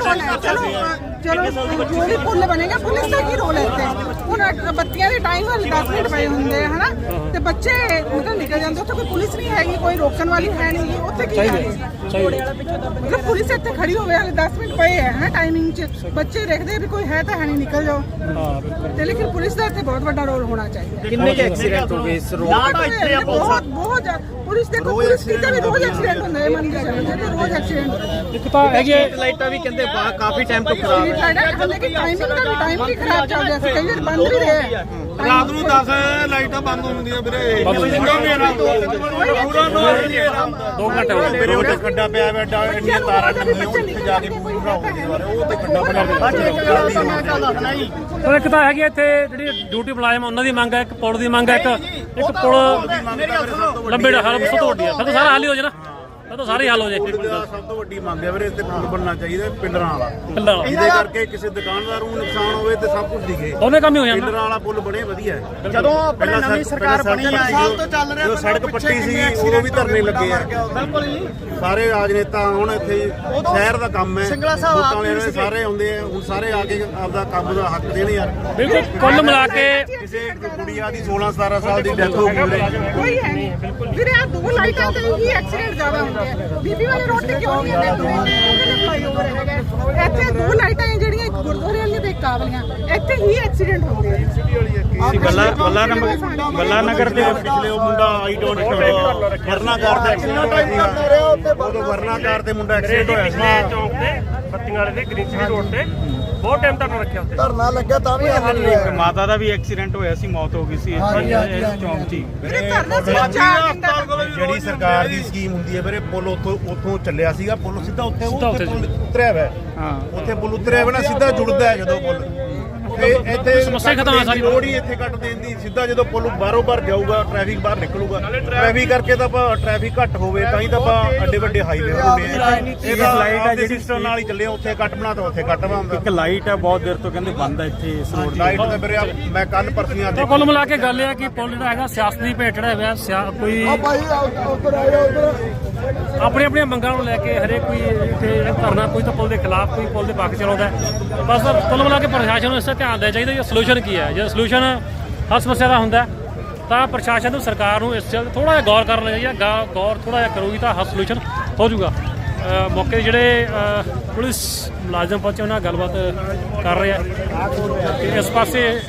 ਚਲੋ ਜੋ ਵੀ ਪੁੱਲ ਬਣੇਗਾ ਪੁਲਿਸ ਦਾ ਕੀ ਰੋਲ ਹੈ ਇੱਥੇ? ਹੁਣ ਬੱਤੀਆਂ ਦੇ ਟਾਈਮ ਹਲ 10 ਮਿੰਟ ਪਏ ਹੁੰਦੇ ਹਨਾ? ਤੇ ਬੱਚੇ ਮਤਲਬ ਨਿਕਲ ਜਾਂਦੇ ਉੱਥੇ ਕੋਈ ਪੁਲਿਸ ਨਹੀਂ ਹੈਗੀ ਕੋਈ ਰੋਕਣ ਵਾਲੀ ਹੈ ਨਹੀਂ। ਉੱਥੇ ਕੀ ਹੈ। ਮਤਲਬ ਪੁਲਿਸ ਇੱਥੇ ਖੜੀ ਹੋਵੇ ਹਲੇ 10 ਮਿੰਟ ਪਏ ਹੈ ਹਨਾ ਟਾਈਮਿੰਗ 'ਚ। ਬੱਚੇ ਦੇਖਦੇ ਵੀ ਕੋਈ ਹੈ ਤਾਂ ਹੈ ਨਹੀਂ ਨਿਕਲ ਜਾਓ। ਤੇ ਲੇਕਿਨ ਪੁਲਿਸ ਦਾ ਇੱਥੇ ਬਹੁਤ ਵੱਡਾ ਰੋਲ ਹੋਣਾ ਚਾਹੀਦਾ। ਕਿੰਨੇ ਕੇ ਐਕਸੀਡੈਂਟ ਹੋ ਗਏ ਇਸ ਰੋਡ ਨਾ ਤਾਂ? ਬਹੁਤ ਬਹੁਤ ਪੁਲਿਸ ਦੇਖੋ ਪੁਲਿਸ ਕਿਤੇ ਵੀ ਰੋਜ਼ ਐਕਸੀਡੈਂਟ ਹੁੰਦਾ ਹੈ ਮੰਨ ਕੇ ਚੱਲੋ ਰੋਜ਼ ਐਕਸੀਡੈਂਟ ਇੱਕ ਤਾਂ ਹੈਗੀ ਲਾਈਟਾਂ ਵੀ ਕਹਿੰਦੇ ਬਾ- ਕਾਫੀ ਟਾਈਮ ਤੋਂ ਖਰਾਬ ਹੈ। ਟਾਈਮਿੰਗ ਦਾ ਵੀ ਟਾਈਮ ਵੀ ਖਰਾਬ ਚੱਲ ਰਿਹਾ ਸੀ। ਕਈ ਵਾਰ ਬੰਦ ਵੀ ਰਹੇ ਰਾਤ ਨੂੰ 10 ਲਾਈਟਾਂ ਬੰਦ ਹੁੰਦੀਆਂ ਵੀਰੇ। ਬੰਦ ਹੁੰਦੀਆਂ। ਪੂਰਾ ਮੇਰਾ ਪੂਰਾ ਨੌ ਵਜੇ 2 ਘੰਟੇ ਹੋ ਗਏ। ਮੇਰੇ ਉੱਤੇ ਖੱਡਾ ਪਿਆ ਡਾ ਇੰਨੀਆਂ ਤਾਰਾਂ ਲੰਮੀਆਂ ਉੱਥੇ ਜਾ ਕੇ ਪੂਰਾ ਹੋ ਗਿਆ ਉਹ ਤੇ ਖੱਡਾ ਬਣਾ ਅੱਜ ਇੱਕ ਗੱਲ ਤਾਂ ਮੈਂ ਗੱਲ ਦੱਸਣਾ ਜੀ। ਪਰ ਇੱਕ ਤਾਂ ਹੈਗੀ ਹੈ ਇੱਥੇ ਜਿਹੜੀ ਡਿਊਟੀ ਮੁਲਾਜ਼ਮ ਉਹਨਾਂ ਦੀ ਮੰਗ ਹੈ ਇੱਕ ਪੁਲ ਦੀ ਮੰਗ ਹੈ ਇੱਕ ਇੱਕ ਪੁਲ ਮੇਰੀ ਲੰਬੇ ਦਾ ਹਰ ਸਭ ਤੋਂ ਵੱਡੀ ਹੈ ਤਾਂ ਸਾਰਾ ਹੱਲ ਹੀ ਹੋ ਜਾਣਾ। ਤਾਂ ਸਾਰੇ ਹੱਲ ਹੋ ਜੇ ਪੁਲ ਦਾ ਸਭ ਤੋਂ ਵੱਡੀ ਮੰਗ ਹੈ ਵੀਰੇ ਇੱਥੇ ਪੁਲ ਬਣਨਾ ਚਾਹੀਦਾ ਪਿੰਡਰਾਂ ਵਾਲਾ। ਪਿੰਡਾਂ ਵਾਲਾ। ਜਿਹਦੇ ਕਰਕੇ ਕਿਸੇ ਦੁਕਾਨਦਾਰ ਨੂੰ ਨੁਕਸਾਨ ਹੋਵੇ ਤੇ ਸਭ ਕੁਝ ਦਿਖੇ। ਦੋਨੇ ਕੰਮ ਹੀ ਹੋ ਜਾਣ ਪਿੰਡਰਾਂ ਵਾਲਾ ਪੁਲ ਬਣੇ ਵਧੀਆ ਹੈ। ਜਦੋਂ ਆਪਣੇ ਪਹਿਲਾਂ ਨਵੀਂ ਸੜਕ- ਸਰਕਾਰ ਪਹਿਲਾਂ ਬਣੀ ਸੜਕ ਆ ਸਾਲ ਤੋਂ ਚੱਲ ਰਿਹਾ ਸੜਕ ਪੱਟੀ ਸੀ ਉਦੋਂ ਵੀ ਧਰਨੇ ਲੱਗੇ ਆ। ਬਿਲਕੁਲ ਜੀ। ਸਾਰੇ ਰਾਜਨੇਤਾ ਹੁਣ ਇੱਥੇ ਸ਼ਹਿਰ ਦਾ ਕੰਮ ਹੈ। ਸਿੰਗਲਾ ਸਾਹਿਬ ਲੋਕਾਂ ਆਪ ਵੀ ਸੀਗੇ। ਸਾਰੇ ਆਉਂਦੇ ਆ ਹੁਣ ਸਾਰੇ ਆ ਕੇ ਆਪਦਾ ਕੰਮ ਦਾ ਹੱਕ ਦੇਣ ਯਾਰ। ਬਿਲਕੁਲ ਕੁੱਲ ਮਿਲਾ ਕੇ ਕਿਸੇ ਕੁੜੀਆ ਦੀ 16 17 ਸਾਲ ਦੀ ਡੈਥ ਹੋ ਗਈ ਵੀਰੇ। ਕੋਈ ਹੈ ਨਹੀਂ। ਵੀਰੇ ਆ ਦੋ ਲਾਈਟਾਂ ਤੇ ਹੀ ਐਕਸੀਡੈਂਟ ਜ਼ਿਆਦਾ ਹੁੰਦੇ ਆ। ਬੀਬੀ ਵਾਲੇ ਰੋਡ ਤੇ ਕਿਉਂ ਨਹੀਂ ਹੁੰਦੇ ਦੋ ਫਲਾਈਓਵਰ ਹੈਗਾ ਇੱਥੇ ਦੋ ਲਾਈਟਾਂ ਹੈ ਜਿਹੜੀਆਂ ਇੱਕ ਗੁਰਦੁਆਰੇ ਵਾਲੀਆਂ ਤੇ ਇੱਕ ਇੱਥੇ ਹੀ ਐਕਸੀਡੈਂਟ ਹੁੰਦੇ ਆ। ਬੱਲਾ ਬੱਲਾ ਨਗਰ ਬੱਲਾ ਨਗਰ ਦੇ ਪਿਛਲੇ ਉਹ ਮੁੰਡਾ ਆਈ ਡੋਂਟ ਵਰਨਾਕਾਰ ਦਾ ਐਕਸੀਡੈਂਟ ਹੋਇਆ ਉਦੋਂ ਵਰਨਾਕਾਰ ਤੇ ਮੁੰਡਾ ਐਕਸੀਡੈਂਟ ਹੋਇਆ। ਸੀ ਚੌਂਕ ਤੇ ਬੱਤੀਆਂ ਵਾਲੇ ਦੇ ਗ੍ਰੀਨ ਸਿਟੀ ਰੋਡ ਤੇ। ਬਹੁਤ ਟਾਈਮ ਤੱਕ ਰੱਖਿਆ ਉੱਥੇ। ਧਰਨਾ ਲੱਗਿਆ ਤਾਂ ਵੀ ਹੱਲ ਨਹੀਂ ਇੱਕ ਮਾਤਾ ਦਾ ਵੀ ਐਕਸੀਡੈਂਟ ਹੋਇਆ ਸੀ ਮੌਤ ਹੋ ਗਈ ਸੀ ਇੱਥੇ ਇਸ ਚੌਂਕ 'ਚ ਹੀ। ਵੀਰੇ ਧਰਨਾ ਸਿਰਫ ਚਾਰ ਦਿਨ ਦਾ ਜਿਹੜੀ ਸਰਕਾਰ ਦੀ ਸਕੀਮ ਹੁੰਦੀ ਹੈ ਵੀਰੇ ਪੁਲ ਉੱਥੋਂ ਉੱਥੋਂ ਚੱਲਿਆ ਸੀਗਾ ਪੁਲ ਸਿੱਧਾ ਉੱਥੇ ਸਿੱਧਾ ਉੱਥੇ ਉੱਥੇ ਪੁਲ ਉਤਰਿਆ ਹੋਇਆ। ਹੈ। ਹਾਂ। ਉੱਥੇ ਪੁਲ ਉਤਰਿਆ ਹੋਇਆ ਨਾ ਸਿੱਧਾ ਜੁੜਦਾ ਹੈ ਜਦੋਂ ਪੁਲ। ਇੱਥੇ ਸਮੱਸਿਆ ਖਤਮ ਆ ਸਾਰੀ। ਲੋੜ ਹੀ ਇੱਥੇ ਕੱਟ ਦੇਣ ਦੀ ਸਿੱਧਾ ਜਦੋਂ ਪੁਲ ਬਾਹਰੋਂ ਬਾਹਰ ਜਾਊਗਾ ਟ੍ਰੈਫਿਕ ਬਾਹਰ ਨਿਕਲੂਗਾ। ਟ੍ਰੈਫਿਕ ਕਰਕੇ ਤਾਂ ਆਪਾਂ ਟ੍ਰੈਫਿਕ ਘੱਟ ਹੋਵੇ ਤਾਂ ਹੀ ਤਾਂ ਆਪਾਂ ਅੱਡੇ ਵੱਡੇ ਹਾਈਵੇ ਬਣਾਉਂਦੇ ਆ। ਇਹਦਾ ਲਾਈਟ ਹੈ ਜਿਹੜੀ ਸਿਸਟਮ ਨਾਲ ਹੀ ਚੱਲੇ ਉੱਥੇ ਕੱਟ ਬਣਾ ਤਾਂ ਉੱਥੇ ਕੱਟ ਬਣਾਉਂਦਾ ਇੱਕ ਲਾਈਟ ਹੈ ਬਹੁਤ ਦੇਰ ਤੋਂ ਕਹਿੰਦੇ ਬੰਦ ਹੈ ਇੱਥੇ ਇਸ ਰੋਡ ਲਾਈਟ ਤੇ। ਵੀਰੇ ਆ- ਮੈਂ ਕੱਲ ਪਰਸੀਆਂ ਕੁੱਲ ਮਿਲਾ ਕੇ ਗੱਲ ਇਹ ਹੈ ਕਿ ਪੁਲ ਜਿਹੜਾ ਹੈਗਾ ਸਿਆਸਤ ਦੀ ਭੇਟ ਚੜਿਆ ਹੋਇਆ ਸਿਆ- ਕੋਈ ਭਾਈ ਉਧਰ ਆਇਓ ਉਧਰ। ਆਪਣੀ ਆਪਣੀਆਂ ਮੰਗਾਂ ਨੂੰ ਲੈ ਕੇ ਹਰੇਕ ਕੋਈ ਇੱਥੇ ਧਰਨਾ, ਕੋਈ ਤਾਂ ਪੁਲ ਦੇ ਖਿਲਾਫ, ਕੋਈ ਪੁਲ ਦੇ ਪੱਖ ਚਲਾਉਂਦਾ ਬਸ ਕੁੱਲ ਮਿਲਾ ਕੇ ਪ੍ਰਸ਼ਾਸਨ ਨੂੰ ਇਸ ਤੇ ਧਿਆਨ ਦੇਣਾ ਚਾਹੀਦਾ ਕਿ ਸੋਲੂਸ਼ਨ ਕੀ ਹੈ? ਜੇ ਸੋਲੂਸ਼ਨ ਹਰ ਸਮੱਸਿਆ ਦਾ ਹੁੰਦਾ ਤਾਂ ਪ੍ਰਸ਼ਾਸਨ ਨੂੰ, ਸਰਕਾਰ ਨੂੰ ਇਸ ਤੇ ਥੋੜਾ ਜਿਹਾ ਗੌਰ ਕਰਨਾ ਚਾਹੀਦਾ ਗਾ- ਗੌਰ ਥੋੜਾ ਜਿਹਾ ਕਰੂਗੀ ਤਾਂ ਹਰ ਸੋਲੂਸ਼ਨ ਹੋ ਜਾਊਗਾ। ਮੌਕੇ ਜਿਹੜੇ ਪੁਲਿਸ ਮੁਲਾਜ਼ਮ ਪਹੁੰਚੇ, ਉਹਨਾਂ ਨਾਲ ਗੱਲਬਾਤ ਕਰ ਰਹੇ ਆ। ਇਸ ਪਾਸੇ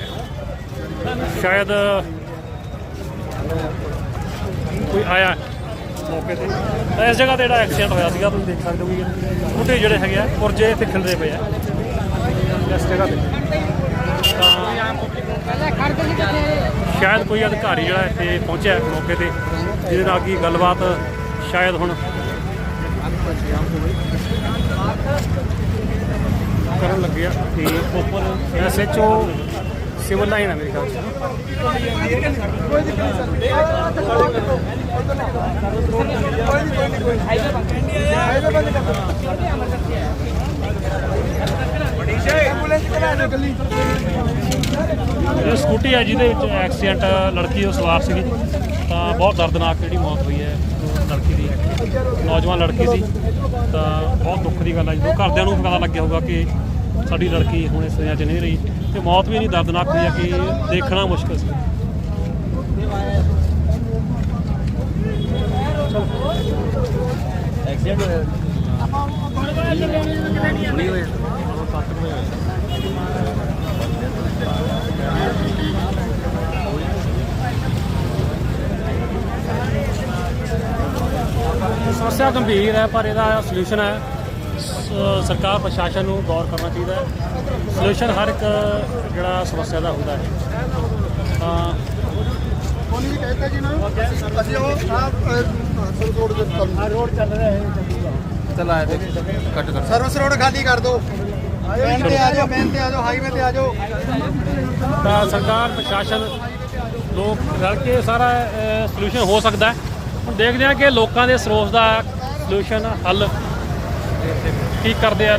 ਸ਼ਾਇਦ ਕੋਈ ਆਇਆ। ਮੌਕੇ ਤੇ। ਤਾਂ ਇਸ ਜਗ੍ਹਾ ਤੇ ਜਿਹੜਾ ਐਕਸੀਡੈਂਟ ਹੋਇਆ ਸੀਗਾ ਤੁਸੀਂ ਦੇਖ ਸਕਦੇ ਹੋ ਕਿ ਬੂਟੇ ਜਿਹੜੇ ਹੈਗੇ ਆ ਪੁਰਜੇ ਇੱਥੇ ਖਿਲਰੇ ਪਏ ਆ। ਇਸ ਜਗ੍ਹਾ ਤੇ। ਤਾਂ ਸ਼ਾਇਦ ਕੋਈ ਅਧਿਕਾਰੀ ਜਿਹੜਾ ਇੱਥੇ ਪਹੁੰਚਿਆ ਮੌਕੇ ਤੇ ਜਿਹਦੇ ਨਾਲ ਕੀ ਗੱਲਬਾਤ ਸ਼ਾਇਦ ਹੁਣ ਕਰਨ ਲੱਗੇ ਆ। ਤੇ ਉੱਪਰ ਐਸਐਚਓ ਸਿਵਲ ਲਾਈਨ ਆ ਮੇਰੇ ਖਿਆਲ ਇਹ ਸਕੂਟੀ ਹੈ ਜਿਹਦੇ ਵਿੱਚ ਐਕਸੀਡੈਂਟ ਲੜਕੀ ਉਹ ਸਵਾਰ ਸੀਗੀ, ਤਾਂ ਬਹੁਤ ਦਰਦਨਾਕ ਜਿਹੜੀ ਮੌਤ ਹੋਈ ਹੈ ਲੜਕੀ ਦੀ, ਨੌਜਵਾਨ ਲੜਕੀ ਸੀ। ਤਾਂ ਬਹੁਤ ਦੁੱਖ ਦੀ ਗੱਲ ਹੈ। ਜਦੋਂ ਘਰਦਿਆਂ ਨੂੰ ਪਤਾ ਲੱਗਿਆ ਹੋਊਗਾ ਕਿ ਸਾਡੀ ਲੜਕੀ ਹੁਣ ਇਸ ਦੁਨੀਆਂ 'ਚ ਨਹੀਂ ਰਹੀ ਤੇ ਮੌਤ ਵੀ ਇੰਨੀ ਦਰਦਨਾਕ ਹੋਈ ਹੈ ਕਿ ਦੇਖਣਾ ਮੁਸ਼ਕਲ ਸੀ। ਸਮੱਸਿਆ ਗੰਭੀਰ ਹੈ, ਪਰ ਇਹਦਾ ਸੋਲੂਸ਼ਨ ਹੈ। ਸਰਕਾਰ ਪ੍ਰਸ਼ਾਸਨ ਨੂੰ ਗੌਰ ਕਰਨਾ ਚਾਹੀਦਾ ਹੈ। ਸੋਲੂਸ਼ਨ ਹਰ ਇੱਕ ਜਿਹੜਾ ਸਮੱਸਿਆ ਦਾ ਹੁੰਦਾ ਹੈ। ਤਾਂ ਕੋਣੀ ਵੀ ਕਹਿੰਦਾ ਜੀ ਨਾ ਅਸੀਂ ਉਹ ਆਹ ਰੋਡ ਦੇ ਰੋਡ ਚੱਲ ਰਿਹਾ ਹੈ ਚਲ ਆਇਆ ਤੇ ਕੱਟ ਕਰ। ਸਰਵਿਸ ਰੋਡ ਖਾਲੀ ਕਰ ਦਿਓ ਮੇਨ ਤੇ ਆ ਜਾਓ ਮੇਨ ਤੇ ਆ ਜਾਓ ਹਾਈਵੇ ਤੇ ਆ ਜਾਓ। ਤਾਂ ਸਰਕਾਰ ਪ੍ਰਸ਼ਾਸਨ ਲੋਕ ਰਲ ਕੇ ਸਾਰਾ ਸੋਲੂਸ਼ਨ ਹੋ ਸਕਦਾ ਹੈ। ਹੁਣ ਦੇਖਦੇ ਹਾਂ ਕਿ ਲੋਕਾਂ ਦੇ ਸਰੋਸ ਦਾ ਸੋਲੂਸ਼ਨ ਹੱਲ ਕੀ ਕਰਦੇ ਆ।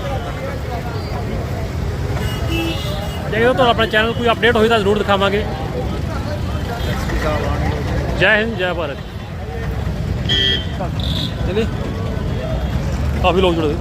ਜੇ ਤੁਹਾਡਾ ਆਪਣਾ ਚੈਨਲ ਕੋਈ ਅਪਡੇਟ ਹੋਈ ਤਾਂ ਜ਼ਰੂਰ ਦਿਖਾਵਾਂਗੇ। ਜੈ ਹਿੰਦ, ਜੈ ਭਾਰਤ। ਚਲੇ ਕਾਫੀ ਲੋਕ ਜੁੜੇ ਹੋਏ।